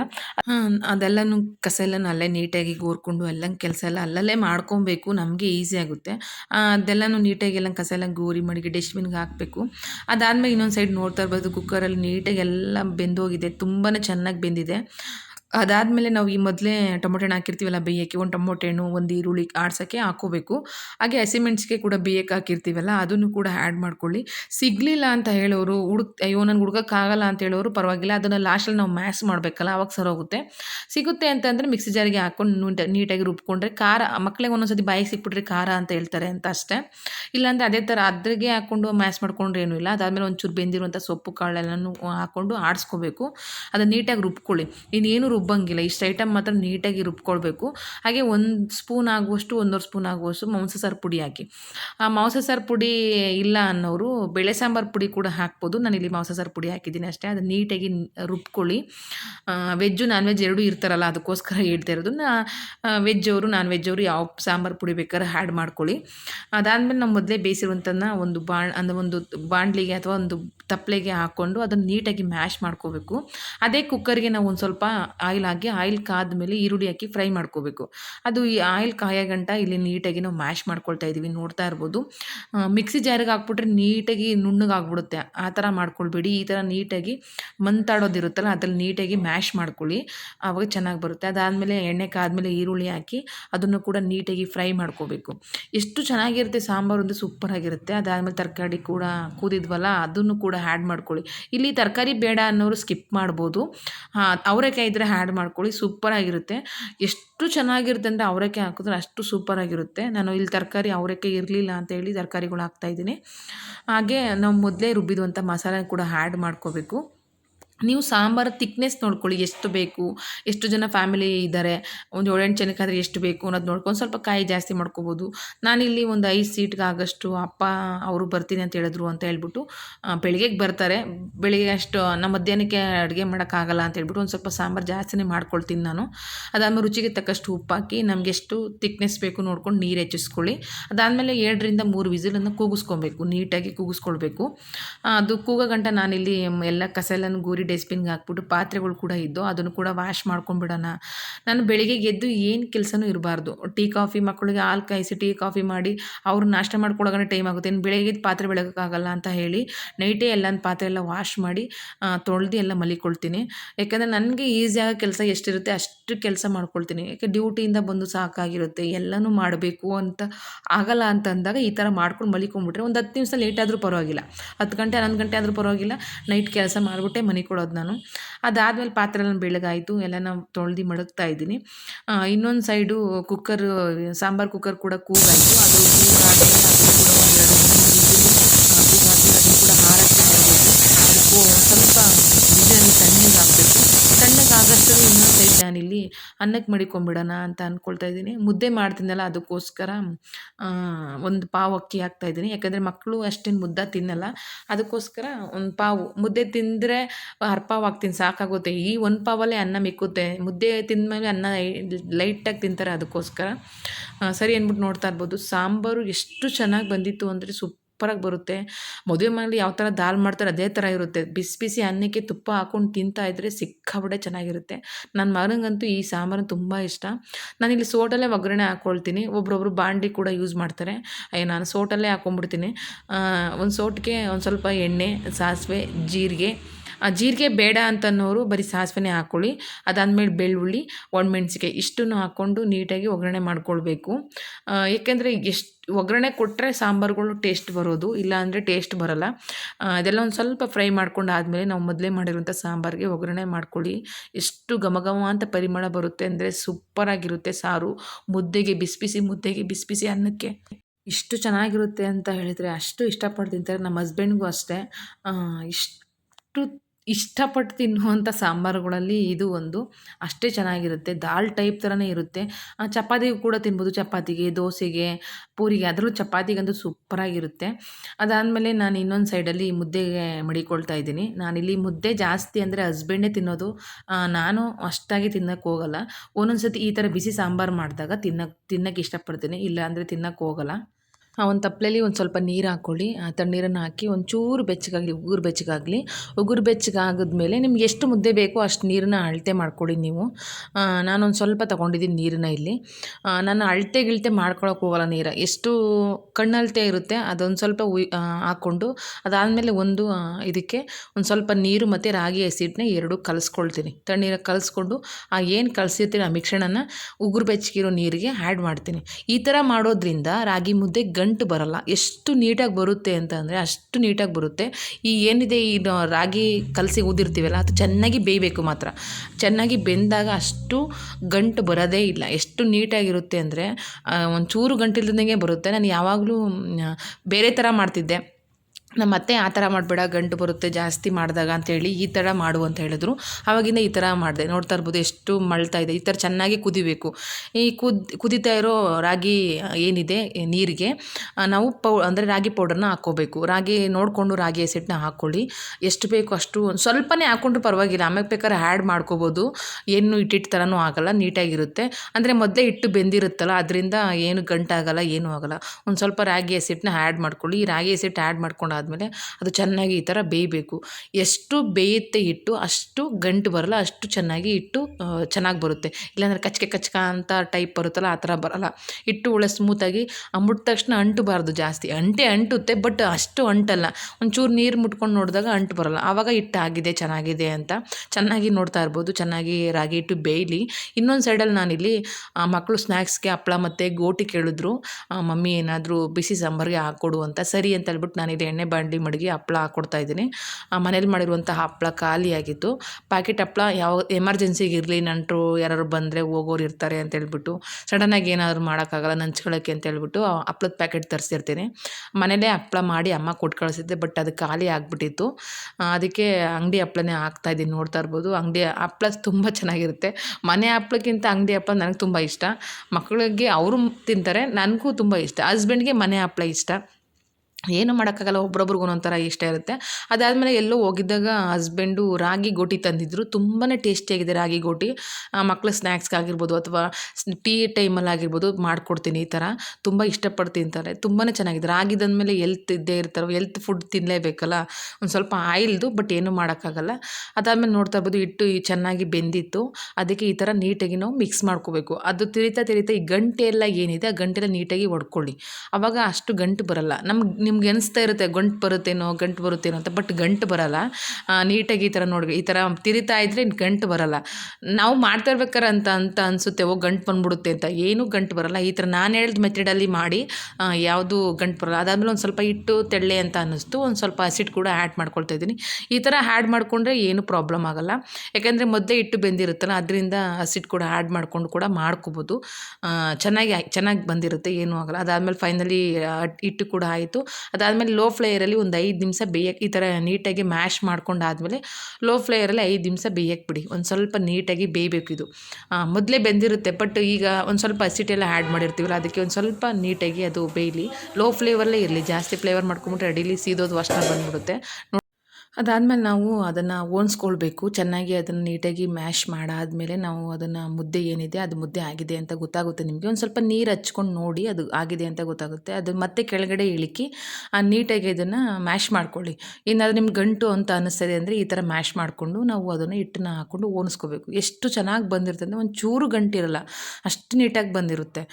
S1: ಅದೆಲ್ಲನೂ ಕಸ ಎಲ್ಲನೂ ಅಲ್ಲೇ ನೀಟಾಗಿ ಗೋರ್ಕೊಂಡು ಎಲ್ಲ ಕೆಲಸ ಎಲ್ಲ ಅಲ್ಲಲ್ಲೇ ಮಾಡ್ಕೊಬೇಕು, ನಮಗೆ ಈಸಿ ಆಗುತ್ತೆ. ಅದೆಲ್ಲನೂ ನೀಟಾಗಿ ಎಲ್ಲ ಕಸ ಎಲ್ಲ ಗೋರಿ ಮಡಿಗೆ ಡಸ್ಟ್ಬಿನ್ಗೆ ಹಾಕಬೇಕು. ಅದಾದಮೇಲೆ ಇನ್ನೊಂದು ಸೈಡ್ ನೋಡ್ತಾ ಇರ್ಬೋದು ಕುಕ್ಕರಲ್ಲಿ ನೀಟಾಗಿ ಎಲ್ಲ ಬೆಂದೋಗಿದೆ ತುಂಬಾ ಚೆನ್ನಾಗಿ ಬೆಂದಿದೆ. ಅದಾದಮೇಲೆ ನಾವು ಈ ಮೊದಲೇ ಟೊಮೊಟೊ ಹಣ್ಣು ಹಾಕಿರ್ತೀವಲ್ಲ, ಬೇಯೋಕ್ಕೆ ಒಂದು ಟೊಮೊಟೊ ಹಣ್ಣು, ಒಂದು ಈರುಳ್ಳಿ ಆಡ್ಸೋಕ್ಕೆ ಹಾಕೋಬೇಕು. ಹಾಗೆ ಹಸಿಮೆಣ್ಸಿಗೆ ಕೂಡ ಬೇಯಕ್ಕೆ ಹಾಕಿರ್ತೀವಲ್ಲ, ಅದನ್ನು ಕೂಡ ಆ್ಯಡ್ ಮಾಡ್ಕೊಳ್ಳಿ. ಸಿಗಲಿಲ್ಲ ಅಂತ ಹೇಳೋರು, ಹುಡುಕ್, ಅಯ್ಯೋ ನನಗೆ ಹುಡುಕೋಕ್ಕಾಗಲ್ಲ ಅಂತ ಹೇಳೋರು ಪರವಾಗಿಲ್ಲ, ಅದನ್ನು ಲಾಸ್ಟಲ್ಲಿ ನಾವು ಮ್ಯಾಸ್ ಮಾಡಬೇಕಲ್ಲ, ಅವಾಗ ಸರೋಗುತ್ತೆ ಸಿಗುತ್ತೆ ಅಂತಂದರೆ ಮಿಕ್ಸಿ ಜಾರಿಗೆ ಹಾಕ್ಕೊಂಡು ನೀಟ, ನೀಟಾಗಿ ರುಬ್ಕೊಂಡ್ರೆ ಖಾರ ಮಕ್ಕಳಿಗೆ ಒಂದೊಂದು ಸತಿ ಬಾಯಿಗೆ ಸಿಕ್ಬಿಟ್ರೆ ಖಾರ ಅಂತ ಹೇಳ್ತಾರೆ ಅಂತ ಅಷ್ಟೇ. ಇಲ್ಲಾಂದರೆ ಅದೇ ಥರ ಅದ್ರಿಗೆ ಹಾಕ್ಕೊಂಡು ಮ್ಯಾಸ್ ಮಾಡ್ಕೊಂಡ್ರೆ ಏನೂ ಇಲ್ಲ, ಅದಾದಮೇಲೆ ಒಂಚೂರು ಬೆಂದಿರುವಂಥ ಸೊಪ್ಪು ಕಾಳೆಲ್ಲನೂ ಹಾಕ್ಕೊಂಡು ಆಡಿಸ್ಕೋಬೇಕು. ಅದನ್ನು ನೀಟಾಗಿ ರುಬ್ಕೊಳ್ಳಿ. ಇನ್ನೇನು ರುಬ್ಬಂಗಿಲ್ಲ. ಇಷ್ಟು ಐಟಮ್ ಮಾತ್ರ ನೀಟಾಗಿ ರುಬ್ಕೊಳ್ಬೇಕು. ಹಾಗೆ ಒಂದು ಸ್ಪೂನ್ ಆಗುವಷ್ಟು, ಒಂದೂವರೆ ಸ್ಪೂನ್ ಆಗುವಷ್ಟು ಮಾಂಸ ಸಾರು ಪುಡಿ ಹಾಕಿ. ಆ ಮಾಂಸ ಸಾರು ಪುಡಿ ಇಲ್ಲ ಅನ್ನೋರು ಬೇಳೆ ಸಾಂಬಾರು ಪುಡಿ ಕೂಡ ಹಾಕ್ಬೋದು. ನಾನಿಲ್ಲಿ ಮಾಂಸ ಸಾರು ಪುಡಿ ಹಾಕಿದ್ದೀನಿ ಅಷ್ಟೇ. ಅದು ನೀಟಾಗಿ ರುಬ್ಕೊಳ್ಳಿ. ವೆಜ್ಜು ನಾನ್ ವೆಜ್ ಎರಡೂ ಇರ್ತಾರಲ್ಲ, ಅದಕ್ಕೋಸ್ಕರ ಹೇಳ್ತಾ ಇರೋದು. ವೆಜ್ ಅವರು ನಾನ್ ವೆಜ್ ಅವರು ಯಾವ ಸಾಂಬಾರು ಪುಡಿ ಬೇಕಾದ್ರೆ ಆ್ಯಡ್ ಮಾಡ್ಕೊಳ್ಳಿ. ಅದಾದಮೇಲೆ ನಾವು ಮೊದಲೇ ಬೇಯಿಸಿರುವಂಥದ್ದನ್ನ ಒಂದು ಬಾಣ್, ಅಂದರೆ ಒಂದು ಬಾಣಲಿಗೆ ಅಥವಾ ಒಂದು ತಪ್ಪಲೆಗೆ ಹಾಕ್ಕೊಂಡು ಅದನ್ನು ನೀಟಾಗಿ ಮ್ಯಾಶ್ ಮಾಡ್ಕೋಬೇಕು. ಅದೇ ಕುಕ್ಕರ್ಗೆ ನಾವು ಒಂದು ಸ್ವಲ್ಪ ಆಯಿಲ್ ಹಾಕಿ ಆಯಿಲ್ ಕಾದ್ಮೇಲೆ ಈರುಳ್ಳಿ ಹಾಕಿ ಫ್ರೈ ಮಾಡ್ಕೋಬೇಕು. ಅದು ಈ ಆಯಿಲ್ ಕಾಯೋ ಗಂಟ ಇಲ್ಲಿ ನೀಟಾಗಿ ನಾವು ಮ್ಯಾಶ್ ಮಾಡ್ಕೊಳ್ತಾ ಇದ್ದೀವಿ ನೋಡ್ತಾ ಇರ್ಬೋದು. ಮಿಕ್ಸಿ ಜಾರಿಗೆ ಹಾಕ್ಬಿಟ್ರೆ ನೀಟಾಗಿ ನುಣ್ಣಗಾಗ್ಬಿಡುತ್ತೆ. ಆ ಥರ ಮಾಡ್ಕೊಳ್ಬೇಡಿ. ಈ ಥರ ನೀಟಾಗಿ ಮಂತಾಡೋದಿರುತ್ತಲ್ಲ, ಅದ್ರಲ್ಲಿ ನೀಟಾಗಿ ಮ್ಯಾಶ್ ಮಾಡ್ಕೊಳ್ಳಿ. ಆವಾಗ ಚೆನ್ನಾಗಿ ಬರುತ್ತೆ. ಅದಾದಮೇಲೆ ಎಣ್ಣೆ ಕಾದ್ಮೇಲೆ ಈರುಳ್ಳಿ ಹಾಕಿ ಅದನ್ನು ಕೂಡ ನೀಟಾಗಿ ಫ್ರೈ ಮಾಡ್ಕೋಬೇಕು. ಎಷ್ಟು ಚೆನ್ನಾಗಿರುತ್ತೆ ಸಾಂಬಾರು ಅಂದರೆ ಸೂಪರಾಗಿರುತ್ತೆ. ಅದಾದಮೇಲೆ ತರಕಾರಿ ಕೂಡ ಕೂದಿದ್ವಲ್ಲ, ಅದನ್ನು ಕೂಡ ಆ್ಯಡ್ ಮಾಡ್ಕೊಳ್ಳಿ. ಇಲ್ಲಿ ತರಕಾರಿ ಬೇಡ ಅನ್ನೋರು ಸ್ಕಿಪ್ ಮಾಡ್ಬೋದು. ಅವರೆಕಾಯಿ ಇದ್ದರೆ ಮಾಡ್ಕೊಳ್ಳಿ ಸೂಪರಾಗಿರುತ್ತೆ ಎಷ್ಟು ಚೆನ್ನಾಗಿರುತ್ತೆ ಅಂದರೆ ಅವರೆಕೆ ಹಾಕಿದ್ರೆ ಅಷ್ಟು ಸೂಪರಾಗಿರುತ್ತೆ ನಾನು ಇಲ್ಲಿ ತರಕಾರಿ ಅವರೆಕೆ ಇರಲಿಲ್ಲ ಅಂತ ಹೇಳಿ ತರಕಾರಿಗಳು ಹಾಕ್ತಾಯಿದ್ದೀನಿ ಹಾಗೆ ನಾವು ಮೊದಲೇ ರುಬ್ಬಿರುವಂಥ ಮಸಾಲೆ ಕೂಡ ಆ್ಯಡ್ ಮಾಡ್ಕೋಬೇಕು. ನೀವು ಸಾಂಬಾರು ತಿಕ್ನೆಸ್ ನೋಡ್ಕೊಳ್ಳಿ, ಎಷ್ಟು ಬೇಕು, ಎಷ್ಟು ಜನ ಫ್ಯಾಮಿಲಿ ಇದ್ದಾರೆ ಒಂದು ಏಳೆಂಟು ಜನಕ್ಕಾದರೆ ಎಷ್ಟು ಬೇಕು ಅನ್ನೋದು ನೋಡ್ಕೊಂಡು ಸ್ವಲ್ಪ ಕಾಯಿ ಜಾಸ್ತಿ ಮಾಡ್ಕೋಬೋದು. ನಾನಿಲ್ಲಿ ಒಂದು ಐದು ಸೀಟ್ಗೆ ಆಗಷ್ಟು ಅಪ್ಪ ಅವರು ಬರ್ತೀನಿ ಅಂತ ಹೇಳಿದ್ರು ಅಂತ ಹೇಳ್ಬಿಟ್ಟು ಬೆಳಿಗ್ಗೆಗೆ ಬರ್ತಾರೆ. ಬೆಳಿಗ್ಗೆ ಅಷ್ಟು ನಮ್ಮ ಮಧ್ಯಾಹ್ನಕ್ಕೆ ಅಡುಗೆ ಮಾಡೋಕ್ಕಾಗಲ್ಲ ಅಂತ ಹೇಳ್ಬಿಟ್ಟು ಒಂದು ಸ್ವಲ್ಪ ಸಾಂಬಾರು ಜಾಸ್ತಿನೇ ಮಾಡ್ಕೊಳ್ತೀನಿ ನಾನು. ಅದಾದಮೇಲೆ ರುಚಿಗೆ ತಕ್ಕಷ್ಟು ಉಪ್ಪಾಕಿ ನಮಗೆ ಎಷ್ಟು ತಿಕ್ನೆಸ್ ಬೇಕು ನೋಡ್ಕೊಂಡು ನೀರು ಹೆಚ್ಚಿಸ್ಕೊಳ್ಳಿ. ಅದಾದಮೇಲೆ ಎರಡರಿಂದ ಮೂರು ವಿಸಿಲನ್ನು ಕೂಗಿಸ್ಕೊಬೇಕು, ನೀಟಾಗಿ ಕೂಗಿಸ್ಕೊಳ್ಬೇಕು. ಅದು ಕೂಗೋ ಗಂಟ ನಾನಿಲ್ಲಿ ಎಲ್ಲ ಕಸ ಎಲ್ಲನೂ ಗೂರಿ ಡಸ್ಟ್ಬಿನ್ಗೆ ಹಾಕ್ಬಿಟ್ಟು ಪಾತ್ರೆಗಳು ಕೂಡ ಇದ್ದು ಅದನ್ನು ಕೂಡ ವಾಶ್ ಮಾಡ್ಕೊಂಡ್ಬಿಡೋಣ ನಾನು ಬೆಳಿಗ್ಗೆ ಗೆದ್ದು ಏನು ಕೆಲಸನೂ ಇರಬಾರ್ದು. ಟೀ, ಕಾಫಿ ಮಕ್ಕಳಿಗೆ ಹಾಲು ಕಾಯಿಸಿ ಟೀ, ಕಾಫಿ ಮಾಡಿ ಅವ್ರು ನಾಷ್ಟ ಮಾಡ್ಕೊಳ್ಳೋಣ ಟೈಮ್ ಆಗುತ್ತೆ. ಇನ್ನು ಬೆಳಗ್ಗೆ ಪಾತ್ರೆ ಬೆಳಗೋಕ್ಕಾಗಲ್ಲ ಅಂತ ಹೇಳಿ ನೈಟೇ ಎಲ್ಲ ಪಾತ್ರೆ ಎಲ್ಲ ವಾಶ್ ಮಾಡಿ ತೊಳೆದು ಎಲ್ಲ ಮಲಿಕೊಳ್ತೀನಿ. ಯಾಕಂದರೆ ನನಗೆ ಈಸಿಯಾಗಿ ಕೆಲಸ ಎಷ್ಟಿರುತ್ತೆ ಅಷ್ಟು ಕೆಲಸ ಮಾಡ್ಕೊಳ್ತೀನಿ. ಯಾಕೆ ಡ್ಯೂಟಿಯಿಂದ ಬಂದು ಸಾಕಾಗಿರುತ್ತೆ. ಎಲ್ಲನೂ ಮಾಡಬೇಕು ಅಂತ ಆಗಲ್ಲ ಅಂತ ಅಂದಾಗ ಈ ಥರ ಮಾಡ್ಕೊಂಡು ಮಲಿಕೊಂಡ್ಬಿಟ್ರೆ ಒಂದು ಹತ್ತು ನಿಮಿಷ ಲೇಟ್ ಆದರೂ ಪರವಾಗಿಲ್ಲ. ಹತ್ತು ಗಂಟೆ, ಹನ್ನೊಂದು ಗಂಟೆ ಆದರೂ ಪರವಾಗಿಲ್ಲ. ನೈಟ್ ಕೆಲಸ ಮಾಡಿಬಿಟ್ಟೆ ಮನೆ ಕೊಡೋದು. ನಾನು. ಅದಾದಮೇಲೆ ಪಾತ್ರೆ ಎಲ್ಲ ಬೆಳಗಾಯಿತು ಎಲ್ಲ ನಾವು ತೊಳ್ದು ಮಡಗ್ತಾ ಇದ್ದೀನಿ. ಇನ್ನೊಂದು ಸೈಡು ಕುಕ್ಕರ್, ಸಾಂಬಾರು ಕುಕ್ಕರ್ ಕೂಡ ಕೂಗಾಯಿತು. ಅದು ಕೂಡ ಹಾರಕ್ಕೆ ಮಾಡಬೇಕು ಸ್ವಲ್ಪ ವಿಸಿಲಲ್ಲಿ ತಣ್ಣಗೆ ಆಗಬೇಕು. ತಣ್ಣಗೆ ಆಗಷ್ಟು ಇನ್ನೊಂದು ಸೈಡ್ ನಾನಿಲ್ಲಿ ಅನ್ನಕ್ಕೆ ಮಡಿಕೊಂಬಿಡೋಣ ಅಂತ ಅಂದ್ಕೊಳ್ತಾ ಇದ್ದೀನಿ. ಮುದ್ದೆ ಮಾಡ್ತೀನಲ್ಲ ಅದಕ್ಕೋಸ್ಕರ ಒಂದು ಪಾವು ಅಕ್ಕಿ ಹಾಕ್ತಾಯಿದ್ದೀನಿ ಯಾಕಂದರೆ ಮಕ್ಕಳು ಅಷ್ಟೇನು ಮುದ್ದೆ ತಿನ್ನಲ್ಲ. ಅದಕ್ಕೋಸ್ಕರ ಒಂದು ಪಾವು, ಮುದ್ದೆ ತಿಂದರೆ ಅರ್ಪಾವು ಹಾಕ್ತೀನಿ ಸಾಕಾಗುತ್ತೆ ಈ ಒಂದು ಪಾವಲ್ಲೇ ಅನ್ನ ಮಿಕ್ಕುತ್ತೆ. ಮುದ್ದೆ ತಿಂದಮೇಲೆ ಅನ್ನ ಲೈಟಾಗಿ ತಿಂತಾರೆ ಅದಕ್ಕೋಸ್ಕರ. ಸರಿ ಅಂದ್ಬಿಟ್ಟು ನೋಡ್ತಾ ಇರ್ಬೋದು. ಸಾಂಬಾರು ಎಷ್ಟು ಚೆನ್ನಾಗಿ ಬಂದಿತ್ತು ಅಂದರೆ ಸೂಪರಾಗಿ ಬರುತ್ತೆ. ಮದುವೆ ಮನೇಲಿ ಯಾವ ಥರ ದಾಲ್ ಮಾಡ್ತಾರೆ ಅದೇ ಥರ ಇರುತ್ತೆ. ಬಿಸಿ ಬಿಸಿ ಅನ್ನಕ್ಕೆ ತುಪ್ಪ ಹಾಕೊಂಡು ತಿಂತಾ ಇದ್ದರೆ ಸಿಕ್ಕಾಬಿಡೆ ಚೆನ್ನಾಗಿರುತ್ತೆ. ನನ್ನ ಮಗನಿಗಂತೂ ಈ ಸಾಂಬಾರು ತುಂಬ ಇಷ್ಟ. ನಾನಿಲ್ಲಿ ಸೋಟಲ್ಲೇ ಒಗ್ಗರಣೆ ಹಾಕ್ಕೊಳ್ತೀನಿ ಒಬ್ರೊಬ್ರು ಬಾಂಡಿ ಕೂಡ ಯೂಸ್ ಮಾಡ್ತಾರೆ. ಅಯ್ಯ ನಾನು ಸೋಟಲ್ಲೇ ಹಾಕ್ಕೊಂಬಿಡ್ತೀನಿ ಒಂದು ಸೋಟಿಗೆ ಒಂದು ಸ್ವಲ್ಪ ಎಣ್ಣೆ, ಸಾಸಿವೆ, ಜೀರಿಗೆ ಜೀರಿಗೆ ಬೇಡ ಅಂತನ್ನೋರು ಬರೀ ಸಾಸಿವೆನೇ ಹಾಕ್ಕೊಳ್ಳಿ ಅದಾದಮೇಲೆ ಬೆಳ್ಳುಳ್ಳಿ ಒಣಮೆಣ್ಸಿಕಾಯಿ ಇಷ್ಟನ್ನು ಹಾಕ್ಕೊಂಡು ನೀಟಾಗಿ ಒಗ್ಗರಣೆ ಮಾಡ್ಕೊಳ್ಬೇಕು. ಏಕೆಂದರೆ ಎಷ್ಟು, ಒಗ್ಗರಣೆ ಕೊಟ್ಟರೆ ಸಾಂಬಾರುಗಳು ಟೇಸ್ಟ್ ಬರೋದು, ಇಲ್ಲಾಂದರೆ ಟೇಸ್ಟ್ ಬರೋಲ್ಲ. ಅದೆಲ್ಲ ಒಂದು ಸ್ವಲ್ಪ ಫ್ರೈ ಮಾಡ್ಕೊಂಡು ಆದಮೇಲೆ ನಾವು ಮೊದಲೇ ಮಾಡಿರುವಂಥ ಸಾಂಬಾರಿಗೆ ಒಗ್ಗರಣೆ ಮಾಡ್ಕೊಳ್ಳಿ. ಎಷ್ಟು ಘಮಘಮ ಘಮ ಅಂತ ಪರಿಮಳ ಬರುತ್ತೆ ಅಂದರೆ ಸೂಪರಾಗಿರುತ್ತೆ ಸಾರು. ಮುದ್ದೆಗೆ ಬಿಸಿ ಬಿಸಿ, ಮುದ್ದೆಗೆ ಬಿಸಿ ಬಿಸಿ ಅನ್ನಕ್ಕೆ. ಇಷ್ಟು ಚೆನ್ನಾಗಿರುತ್ತೆ ಅಂತ ಹೇಳಿದರೆ ಅಷ್ಟು ಇಷ್ಟಪಟ್ಟು ತಿಂತಾರೆ ನಮ್ಮ ಹಸ್ಬೆಂಡ್ಗೂ ಅಷ್ಟೇ. ಇಷ್ಟು ಇಷ್ಟಪಟ್ಟು ತಿನ್ನುವಂಥ ಸಾಂಬಾರುಗಳಲ್ಲಿ ಇದು ಒಂದು. ಅಷ್ಟೇ ಚೆನ್ನಾಗಿರುತ್ತೆ. ದಾಲ್ ಟೈಪ್ ಥರನೇ ಇರುತ್ತೆ. ಚಪಾತಿಗೂ ಕೂಡ ತಿನ್ಬೋದು. ಚಪಾತಿಗೆ, ದೋಸೆಗೆ, ಪೂರಿಗೆ. ಅದರಲ್ಲೂ ಚಪಾತಿಗಂತೂ ಸೂಪರಾಗಿರುತ್ತೆ. ಅದಾದಮೇಲೆ ನಾನು ಇನ್ನೊಂದು ಸೈಡಲ್ಲಿ ಮುದ್ದೆಗೆ ಮಡಿಕೊಳ್ತಾ ಇದ್ದೀನಿ. ನಾನಿಲ್ಲಿ ಮುದ್ದೆ ಜಾಸ್ತಿ ಅಂದರೆ ಹಸ್ಬೆಂಡೇ ತಿನ್ನೋದು. ನಾನು ಅಷ್ಟಾಗಿ ತಿನ್ನೋಕ್ಕೆ ಹೋಗಲ್ಲ. ಒಂದೊಂದು ಸತಿ ಈ ಥರ ಬಿಸಿ ಸಾಂಬಾರು ಮಾಡಿದಾಗ ತಿನ್ನಕ್ಕೆ, ತಿನ್ನೋಕ್ಕೆ ಇಷ್ಟಪಡ್ತೀನಿ. ಇಲ್ಲ ಅಂದರೆ ತಿನ್ನಕ್ಕೆ ಹೋಗಲ್ಲ. ಒಂದು ತಪ್ಪಲೆಯಲ್ಲಿ ಒಂದು ಸ್ವಲ್ಪ ನೀರು ಹಾಕ್ಕೊಳ್ಳಿ. ಆ ತಣ್ಣೀರನ್ನು ಹಾಕಿ ಒಂಚೂರು ಬೆಚ್ಚಗಾಗಲಿ, ಉಗುರು ಬೆಚ್ಚಗಾಗಲಿ. ಉಗುರು ಬೆಚ್ಚಗಾಗಿದ್ಮೇಲೆ ನಿಮ್ಗೆ ಎಷ್ಟು ಮುದ್ದೆ ಬೇಕೋ ಅಷ್ಟು ನೀರನ್ನ ಅಳತೆ ಮಾಡ್ಕೊಳ್ಳಿ ನೀವು. ನಾನೊಂದು ಸ್ವಲ್ಪ ತೊಗೊಂಡಿದ್ದೀನಿ ನೀರನ್ನ ಇಲ್ಲಿ. ನಾನು ಅಳತೆ ಗಿಳತೆ ಮಾಡ್ಕೊಳಕ್ಕೆ ಹೋಗಲ್ಲ ನೀರು. ಎಷ್ಟು ಕಣ್ಣಳತೆ ಇರುತ್ತೆ ಅದೊಂದು ಸ್ವಲ್ಪ ಉಯ್ ಹಾಕ್ಕೊಂಡು ಅದಾದಮೇಲೆ ಒಂದು ಇದಕ್ಕೆ ಒಂದು ಸ್ವಲ್ಪ ನೀರು ಮತ್ತು ರಾಗಿ ಹಸಿಟ್ಟನ್ನ ಎರಡು ಕಲಿಸ್ಕೊಳ್ತೀನಿ. ತಣ್ಣೀರ ಕಲಿಸ್ಕೊಂಡು ಆ ಏನು ಕಲಸಿರ್ತೀನಿ ಆ ಮಿಶ್ರಣನ ಉಗುರು ಬೆಚ್ಚಗಿರೋ ನೀರಿಗೆ ಆ್ಯಡ್ ಮಾಡ್ತೀನಿ. ಈ ಥರ ಮಾಡೋದ್ರಿಂದ ರಾಗಿ ಮುದ್ದೆ ಗಂಟು ಬರಲ್ಲ. ಎಷ್ಟು ನೀಟಾಗಿ ಬರುತ್ತೆ ಅಂತ ಅಂದರೆ ಅಷ್ಟು ನೀಟಾಗಿ ಬರುತ್ತೆ. ಈ ಏನಿದೆ ಈ ರಾಗಿ ಕಲಸಿ ಊದಿರ್ತೀವಲ್ಲ ಅದು ಚೆನ್ನಾಗಿ ಬೇಯಬೇಕು ಮಾತ್ರ. ಚೆನ್ನಾಗಿ ಬೆಂದಾಗ ಅಷ್ಟು ಗಂಟು ಬರೋದೇ ಇಲ್ಲ. ಎಷ್ಟು ನೀಟಾಗಿರುತ್ತೆ ಅಂದರೆ ಒಂಚೂರು ಗಂಟಿಲ್ದಂಗೆ ಬರುತ್ತೆ. ನಾನು ಯಾವಾಗಲೂ ಬೇರೆ ಥರ ಮಾಡ್ತಿದ್ದೆ. ನಮ್ಮ ಅತ್ತೆ ಆ ಥರ ಮಾಡಬೇಡ, ಗಂಟು ಬರುತ್ತೆ, ಜಾಸ್ತಿ ಮಾಡಿದಾಗ ಅಂತೇಳಿ ಈ ಥರ ಮಾಡು ಅಂತ ಹೇಳಿದ್ರು. ಆವಾಗಿಂದ ಈ ಥರ ಮಾಡಿದೆ. ನೋಡ್ತಾ ಇರ್ಬೋದು ಎಷ್ಟು ಮಳ್ತಾ ಇದೆ. ಈ ಥರ ಚೆನ್ನಾಗಿ ಕುದಿಬೇಕು. ಈ ಕುದ್, ಕುದೀತಾ ಇರೋ ರಾಗಿ ಏನಿದೆ ನೀರಿಗೆ ನಾವು ಪೌ, ಅಂದರೆ ರಾಗಿ ಪೌಡರ್ನ ಹಾಕ್ಕೋಬೇಕು. ರಾಗಿ ನೋಡಿಕೊಂಡು ರಾಗಿ ಹಸಿಟ್ಟನ್ನ ಹಾಕ್ಕೊಳ್ಳಿ. ಎಷ್ಟು ಬೇಕು ಅಷ್ಟು ಒಂದು ಸ್ವಲ್ಪನೇ ಹಾಕ್ಕೊಂಡ್ರೂ ಪರವಾಗಿಲ್ಲ. ಆಮೇಲೆ ಬೇಕಾದ್ರೆ ಆ್ಯಡ್ ಮಾಡ್ಕೋಬೋದು. ಏನು ಇಟ್ಟಿಟ್ಟು ಥರನೂ ಆಗಲ್ಲ. ನೀಟಾಗಿರುತ್ತೆ. ಅಂದರೆ ಮೊದಲೇ ಇಟ್ಟು ಬೆಂದಿರುತ್ತಲ್ಲ, ಅದರಿಂದ ಏನು ಗಂಟಾಗಲ್ಲ, ಏನೂ ಆಗಲ್ಲ. ಒಂದು ಸ್ವಲ್ಪ ರಾಗಿ ಹಸಿಟ್ಟನ್ನ ಆ್ಯಡ್ ಮಾಡ್ಕೊಳ್ಳಿ. ಈ ರಾಗಿ ಹಸಿಟ್ಟು ಆ್ಯಡ್ ಮಾಡ್ಕೊಂಡು ಆದಮೇಲೆ ಅದು ಚೆನ್ನಾಗಿ ಈ ಥರ ಬೇಯಬೇಕು. ಎಷ್ಟು ಬೇಯುತ್ತೆ ಹಿಟ್ಟು, ಅಷ್ಟು ಗಂಟು ಬರಲ್ಲ, ಅಷ್ಟು ಚೆನ್ನಾಗಿ ಹಿಟ್ಟು ಚೆನ್ನಾಗಿ ಬರುತ್ತೆ. ಇಲ್ಲಾಂದರೆ ಕಚ್ಕೆ ಕಚ್ಕ ಅಂತ ಟೈಪ್ ಬರುತ್ತಲ್ಲ, ಆ ಥರ ಬರಲ್ಲ. ಹಿಟ್ಟು ಒಳ್ಳೆ ಸ್ಮೂತಾಗಿ ಮುಟ್ಟ ತಕ್ಷಣ ಅಂಟಬಾರ್ದು ಜಾಸ್ತಿ. ಅಂಟೆ ಅಂಟುತ್ತೆ ಬಟ್ ಅಷ್ಟು ಅಂಟಲ್ಲ. ಒಂಚೂರು ನೀರು ಮುಟ್ಕೊಂಡು ನೋಡಿದಾಗ ಅಂಟು ಬರಲ್ಲ. ಆವಾಗ ಹಿಟ್ಟು ಆಗಿದೆ, ಚೆನ್ನಾಗಿದೆ ಅಂತ ಚೆನ್ನಾಗಿ ನೋಡ್ತಾ ಇರ್ಬೋದು. ಚೆನ್ನಾಗಿ ರಾಗಿ ಹಿಟ್ಟು ಬೇಯಲಿ. ಇನ್ನೊಂದು ಸೈಡಲ್ಲಿ ನಾನಿಲ್ಲಿ ಮಕ್ಕಳು ಸ್ನ್ಯಾಕ್ಸ್ಗೆ ಹಪ್ಪಳ ಮತ್ತು ಗೋಟಿ ಕೇಳಿದ್ರು. ಮಮ್ಮಿ ಏನಾದರೂ ಬಿಸಿ ಸಾಂಬಾರಿಗೆ ಹಾಕ್ಕೊಡು ಅಂತ, ಸರಿ ಅಂತ ಹೇಳ್ಬಿಟ್ಟು ನಾನಿಲ್ಲಿ ಎಣ್ಣೆ ಬಾಂಡ್ಲಿ ಮಡಗಿ ಹಪ್ಪಳ ಹಾಕ್ಕೊಡ್ತಾ ಇದ್ದೀನಿ. ಮನೇಲಿ ಮಾಡಿರುವಂಥ ಹಪ್ಪಳ ಖಾಲಿಯಾಗಿತ್ತು ಪ್ಯಾಕೆಟ್ ಹಪ್ಪಳ ಯಾವ ಎಮರ್ಜೆನ್ಸಿಗೆ ಇರಲಿ, ನಂಟರು ಯಾರು ಬಂದರೆ ಹೋಗೋರು ಇರ್ತಾರೆ ಅಂತ ಹೇಳ್ಬಿಟ್ಟು ಸಡನ್ನಾಗಿ ಏನಾದರೂ ಮಾಡೋಕ್ಕಾಗಲ್ಲ ನಂಚ್ಕೊಳ್ಳೋಕ್ಕೆ ಅಂತ ಹೇಳ್ಬಿಟ್ಟು ಹಪ್ಳದ ಪ್ಯಾಕೆಟ್ ತರಿಸಿರ್ತೀನಿ. ಮನೇಲೇ ಹಪ್ಪಳ ಮಾಡಿ ಅಮ್ಮ ಕೊಟ್ಟು ಕಳಿಸಿದ್ದೆ ಬಟ್ ಅದು ಖಾಲಿ ಆಗಿಬಿಟ್ಟಿತ್ತು. ಅದಕ್ಕೆ ಅಂಗಡಿ ಹಪ್ಳನೇ ಹಾಕ್ತಾಯಿದ್ದೀನಿ ನೋಡ್ತಾ ಇರ್ಬೋದು. ಅಂಗಡಿ ಹಪ್ಪಳ ತುಂಬ ಚೆನ್ನಾಗಿರುತ್ತೆ. ಮನೆ ಹಪ್ಪಳಕ್ಕಿಂತ ಅಂಗಡಿ ಹಪ್ಪಳ ನನಗೆ ತುಂಬ ಇಷ್ಟ. ಮಕ್ಕಳಿಗೆ ಅವರು ತಿಂತಾರೆ, ನನಗೂ ತುಂಬ ಇಷ್ಟ. ಹಸ್ಬೆಂಡ್ಗೆ ಮನೆ ಹಪ್ಪಳ ಇಷ್ಟ. ಏನು ಮಾಡೋಕ್ಕಾಗಲ್ಲ, ಒಬ್ರೊಬ್ರಿಗೆ ಒಂಥರ ಇಷ್ಟ ಇರುತ್ತೆ. ಅದಾದಮೇಲೆ ಎಲ್ಲೋ ಹೋಗಿದ್ದಾಗ ಹಸ್ಬೆಂಡು ರಾಗಿ ಗೋಟಿ ತಂದಿದ್ದರು ತುಂಬಾ ಟೇಸ್ಟಿಯಾಗಿದೆ ರಾಗಿ ಗೋಟಿ. ಮಕ್ಕಳ ಸ್ನ್ಯಾಕ್ಸ್ಗಾಗಿರ್ಬೋದು ಅಥವಾ ಟೀ ಟೈಮಲ್ಲಿ ಆಗಿರ್ಬೋದು ಮಾಡಿಕೊಡ್ತೀನಿ ಈ ಥರ. ತುಂಬ ಇಷ್ಟಪಟ್ಟು ತಿಂತಾರೆ ತುಂಬಾ ಚೆನ್ನಾಗಿದೆ. ರಾಗಿದಂದಮೇಲೆ ಎಲ್ತ್ ಇದ್ದೇ ಇರ್ತಾರೆ. ಎಲ್ತ್ ಫುಡ್ ತಿನ್ನಲೇಬೇಕಲ್ಲ ಒಂದು ಸ್ವಲ್ಪ ಆಯಿಲ್ದು, ಬಟ್ ಏನೂ ಮಾಡೋಕ್ಕಾಗಲ್ಲ. ಅದಾದಮೇಲೆ ನೋಡ್ತಾ ಇರ್ಬೋದು, ಹಿಟ್ಟು ಚೆನ್ನಾಗಿ ಬೆಂದಿತ್ತು. ಅದಕ್ಕೆ ಈ ಥರ ನೀಟಾಗಿ ನಾವು ಮಿಕ್ಸ್ ಮಾಡ್ಕೋಬೇಕು. ಅದು ತಿರಿತಾ ತಿರಿತಾ ಈ ಗಂಟೆ ಎಲ್ಲ ಏನಿದೆ, ಆ ಗಂಟೆಲ್ಲ ನೀಟಾಗಿ ಒಡ್ಕೊಳ್ಳಿ. ಅವಾಗ ಅಷ್ಟು ಗಂಟು ಬರಲ್ಲ. ನಮ್ಗೆ ನಿಮ್ಗೆ ಅನಿಸ್ತಾ ಇರುತ್ತೆ, ಗಂಟು ಬರುತ್ತೇನೋ ಗಂಟು ಬರುತ್ತೇನೋ ಅಂತ ಬಟ್ ಗಂಟು ಬರಲ್ಲ. ನೀಟಾಗಿ ಈ ಥರ ನೋಡಿ ಈ ಥರ ತಿರಿತಾ ಇದ್ದರೆ ಗಂಟು ಬರಲ್ಲ. ನಾವು ಮಾಡ್ತಾ ಇರ್ಬೇಕಾರೆ ಅಂತ ಅಂತ ಅನಿಸುತ್ತೆ, ಓ, ಗಂಟು ಬಂದ್ಬಿಡುತ್ತೆ ಅಂತ. ಏನೂ ಗಂಟು ಬರಲ್ಲ. ಈ ಥರ ನಾನು ಹೇಳಿದ ಮೆಥಡಲ್ಲಿ ಮಾಡಿ ಯಾವುದು ಗಂಟು ಬರಲ್ಲ. ಅದಾದಮೇಲೆ ಒಂದು ಸ್ವಲ್ಪ ಹಿಟ್ಟು, ತೆಳ್ಳೆ ಅಂತ ಅನ್ನಿಸ್ತು. ಒಂದು ಸ್ವಲ್ಪ ಹಸಿಟ್ ಕೂಡ ಆ್ಯಡ್ ಮಾಡ್ಕೊಳ್ತಾ ಇದ್ದೀನಿ. ಈ ಥರ ಆ್ಯಡ್ ಮಾಡಿಕೊಂಡ್ರೆ ಏನು ಪ್ರಾಬ್ಲಮ್ ಆಗೋಲ್ಲ. ಯಾಕೆಂದರೆ ಮೊದಲೇ ಹಿಟ್ಟು ಬೆಂದಿರುತ್ತಲ್ಲ, ಅದರಿಂದ ಹಸಿಟ್ ಕೂಡ ಆ್ಯಡ್ ಮಾಡಿಕೊಂಡು ಕೂಡ ಮಾಡ್ಕೋಬೋದು. ಚೆನ್ನಾಗಿ ಚೆನ್ನಾಗಿ ಬಂದಿರುತ್ತೆ, ಏನೂ ಆಗಲ್ಲ. ಅದಾದಮೇಲೆ ಫೈನಲಿ ಹಿಟ್ಟು ಕೂಡ ಆಯಿತು. ಅದಾದಮೇಲೆ ಲೋ ಫ್ಲೇಯರಲ್ಲಿ ಒಂದು ಐದು ನಿಮಿಷ ಬೇಯಕ್ಕೆ ಈ ಥರ ನೀಟಾಗಿ ಮ್ಯಾಶ್ ಮಾಡ್ಕೊಂಡಾದಮೇಲೆ ಲೋ ಫ್ಲೇಯರಲ್ಲಿ ಐದು ನಿಮಿಷ ಬೇಯಕ್ಕೆ ಬಿಡಿ. ಒಂದು ಸ್ವಲ್ಪ ನೀಟಾಗಿ ಬೇಯಬೇಕು ಇದು. ಮೊದಲೇ ಬೆಂದಿರುತ್ತೆ ಬಟ್ ಈಗ ಒಂದು ಸ್ವಲ್ಪ ಹಸಿಟ್ಟೆಲ್ಲ ಆ್ಯಡ್ ಮಾಡಿರ್ತೀವಲ್ಲ, ಅದಕ್ಕೆ ಒಂದು ಸ್ವಲ್ಪ ನೀಟಾಗಿ ಅದು ಬೇಯಲಿ. ಲೋ ಫ್ಲೇವರಲ್ಲೇ ಇರಲಿ, ಜಾಸ್ತಿ ಫ್ಲೇವರ್ ಮಾಡ್ಕೊಂಬಿಟ್ರೆ ಅಡಿಲಿ ಸೀದೋದು ವಾಸನೆ ಬಂದ್ಬಿಡುತ್ತೆ. ಅದಾದಮೇಲೆ ನಾವು ಅದನ್ನು ಓಣಿಸ್ಕೊಳ್ಬೇಕು ಚೆನ್ನಾಗಿ ಅದನ್ನು ನೀಟಾಗಿ ಮ್ಯಾಶ್ ಮಾಡಾದಮೇಲೆ ನಾವು ಅದನ್ನು ಮುದ್ದೆ ಏನಿದೆ ಅದು ಮುದ್ದೆ ಆಗಿದೆ ಅಂತ ಗೊತ್ತಾಗುತ್ತೆ ನಿಮಗೆ. ಒಂದು ಸ್ವಲ್ಪ ನೀರು ಹಚ್ಕೊಂಡು ನೋಡಿ ಅದು ಆಗಿದೆ ಅಂತ ಗೊತ್ತಾಗುತ್ತೆ. ಅದು ಮತ್ತೆ ಕೆಳಗಡೆ ಇಳಿಕಿ ಆ ನೀಟಾಗಿ ಅದನ್ನು ಮ್ಯಾಶ್ ಮಾಡ್ಕೊಳ್ಳಿ. ಏನಾದರೂ ನಿಮ್ಗೆ ಗಂಟು ಅಂತ ಅನ್ನಿಸ್ತದೆ ಅಂದರೆ ಈ ಥರ ಮ್ಯಾಶ್ ಮಾಡಿಕೊಂಡು ನಾವು ಅದನ್ನು ಹಿಟ್ಟನ್ನ ಹಾಕ್ಕೊಂಡು ಓಣಿಸ್ಕೋಬೇಕು ಎಷ್ಟು ಚೆನ್ನಾಗಿ ಬಂದಿರುತ್ತೆ ಅಂದರೆ ಒಂದು ಚೂರು ಗಂಟಿರಲ್ಲ ಅಷ್ಟು ನೀಟಾಗಿ ಬಂದಿರುತ್ತೆ.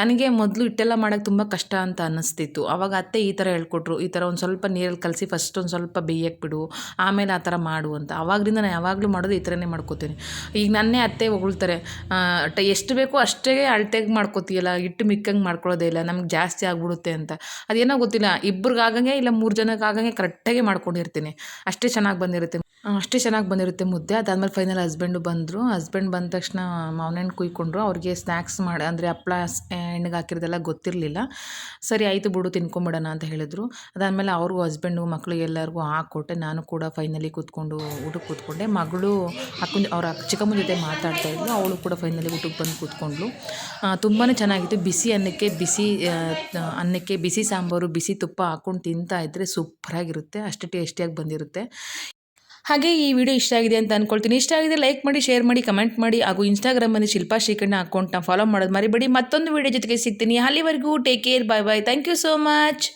S1: ನನಗೆ ಮೊದಲು ಹಿಟ್ಟೆಲ್ಲ ಮಾಡೋಕ್ಕೆ ತುಂಬ ಕಷ್ಟ ಅಂತ ಅನ್ನಿಸ್ತಿತ್ತು ಆವಾಗ ಅತ್ತೆ ಈ ಥರ ಹೇಳ್ಕೊಟ್ರು, ಈ ಥರ ಒಂದು ಸ್ವಲ್ಪ ನೀರಲ್ಲಿ ಕಲಸಿ ಫಸ್ಟ್ ಒಂದು ಸ್ವಲ್ಪ ಬೇಯಕ್ಕೆ ಬಿಡು, ಆಮೇಲೆ ಆ ಥರ ಮಾಡು ಅಂತ. ಆವಾಗಲಿಂದ ನಾನು ಯಾವಾಗಲೂ ಮಾಡೋದು ಈ ಥರನೇ ಮಾಡ್ಕೋತೀನಿ. ಈಗ ನನ್ನೇ ಅತ್ತೆ ಹೊಗಳ್ತಾರೆ ಟ, ಎಷ್ಟು ಬೇಕೋ ಅಷ್ಟೇ ಅಳತೆಗೆ ಮಾಡ್ಕೋತೀಯಲ್ಲ, ಹಿಟ್ಟು ಮಿಕ್ಕಂಗೆ ಮಾಡ್ಕೊಳ್ಳೋದೇ ಇಲ್ಲ, ನಮ್ಗೆ ಜಾಸ್ತಿ ಆಗ್ಬಿಡುತ್ತೆ ಅಂತ. ಅದೇನೋ ಗೊತ್ತಿಲ್ಲ ಇಬ್ಬರಿಗಾಗಂಗೆ ಇಲ್ಲ ಮೂರು ಜನಕ್ಕಾಗಂಗೆ ಕರೆಕ್ಟಾಗಿ ಮಾಡ್ಕೊಂಡಿರ್ತೀನಿ. ಅಷ್ಟೇ ಚೆನ್ನಾಗಿ ಬಂದಿರುತ್ತೆ. ಅಷ್ಟೇ ಚೆನ್ನಾಗಿ ಬಂದಿರುತ್ತೆ ಮುದ್ದೆ. ಅದಾದಮೇಲೆ ಫೈನಲ್ ಹಸ್ಬೆಂಡು ಬಂದರು. ಹಸ್ಬೆಂಡ್ ಬಂದ ತಕ್ಷಣ ಮಾವ್ನ ಹಣ್ಣು ಕುಯ್ಕೊಂಡ್ರು. ಅವ್ರಿಗೆ ಸ್ನ್ಯಾಕ್ಸ್ ಮಾಡಿ, ಅಂದರೆ ಹಪ್ಪಳ ಹೆಣ್ಣಿಗೆ ಹಾಕಿರೋದೆಲ್ಲ ಗೊತ್ತಿರಲಿಲ್ಲ. ಸರಿ, ಆಯಿತು ಬಿಡು, ತಿನ್ಕೊಂಬಿಡೋಣ ಅಂತ ಹೇಳಿದ್ರು. ಅದಾದಮೇಲೆ ಅವ್ರಿಗೂ ಹಸ್ಬೆಂಡು ಮಕ್ಕಳು ಎಲ್ಲರಿಗೂ ಹಾಕ್ಕೊಟ್ಟೆ ನಾನು ಕೂಡ ಫೈನಲಿ ಕೂತ್ಕೊಂಡು ಊಟಕ್ಕೆ ಕೂತ್ಕೊಂಡೆ. ಮಗಳು ಅಕ್ಕನ, ಅವ್ರ ಚಿಕ್ಕಮ್ಮನ ಜೊತೆ ಮಾತಾಡ್ತಾ ಇದ್ಲು. ಅವಳು ಕೂಡ ಫೈನಲಿ ಊಟಕ್ಕೆ ಬಂದು ಕೂತ್ಕೊಂಡ್ಳು. ತುಂಬಾ ಚೆನ್ನಾಗಿತ್ತು. ಬಿಸಿ ಅನ್ನಕ್ಕೆ ಬಿಸಿ ಅನ್ನಕ್ಕೆ ಬಿಸಿ ಸಾಂಬಾರು, ಬಿಸಿ ತುಪ್ಪ ಹಾಕ್ಕೊಂಡು ತಿಂತಾ ಇದ್ದರೆ ಸೂಪರಾಗಿರುತ್ತೆ. ಅಷ್ಟು ಟೇಸ್ಟಿಯಾಗಿ ಬಂದಿರುತ್ತೆ. ಹಾಗೆ ಈ ವಿಡಿಯೋ ಇಷ್ಟ ಆಗಿದೆ ಅಂತ ಅನ್ಕೊಳ್ತೀನಿ. ಇಷ್ಟ ಆಗಿದೆ ಲೈಕ್ ಮಾಡಿ ಶೇರ್ ಮಾಡಿ ಕಮೆಂಟ್ ಮಾಡಿ, ಹಾಗೂ ಇನ್ಸ್ಟಾಗ್ರಾಮಲ್ಲಿ ಶಿಲ್ಪಾ ಶ್ರೀಕಣ್ಣ ಅಕೌಂಟ್ನ ಫಾಲೋ ಮಾಡೋದು ಮರಿಬೇಡಿ. ಮತ್ತೊಂದು ವಿಡಿಯೋ ಜೊತೆಗೆ ಸಿಗ್ತೀನಿ. ಅಲ್ಲಿವರೆಗೂ take care bye bye thank you so much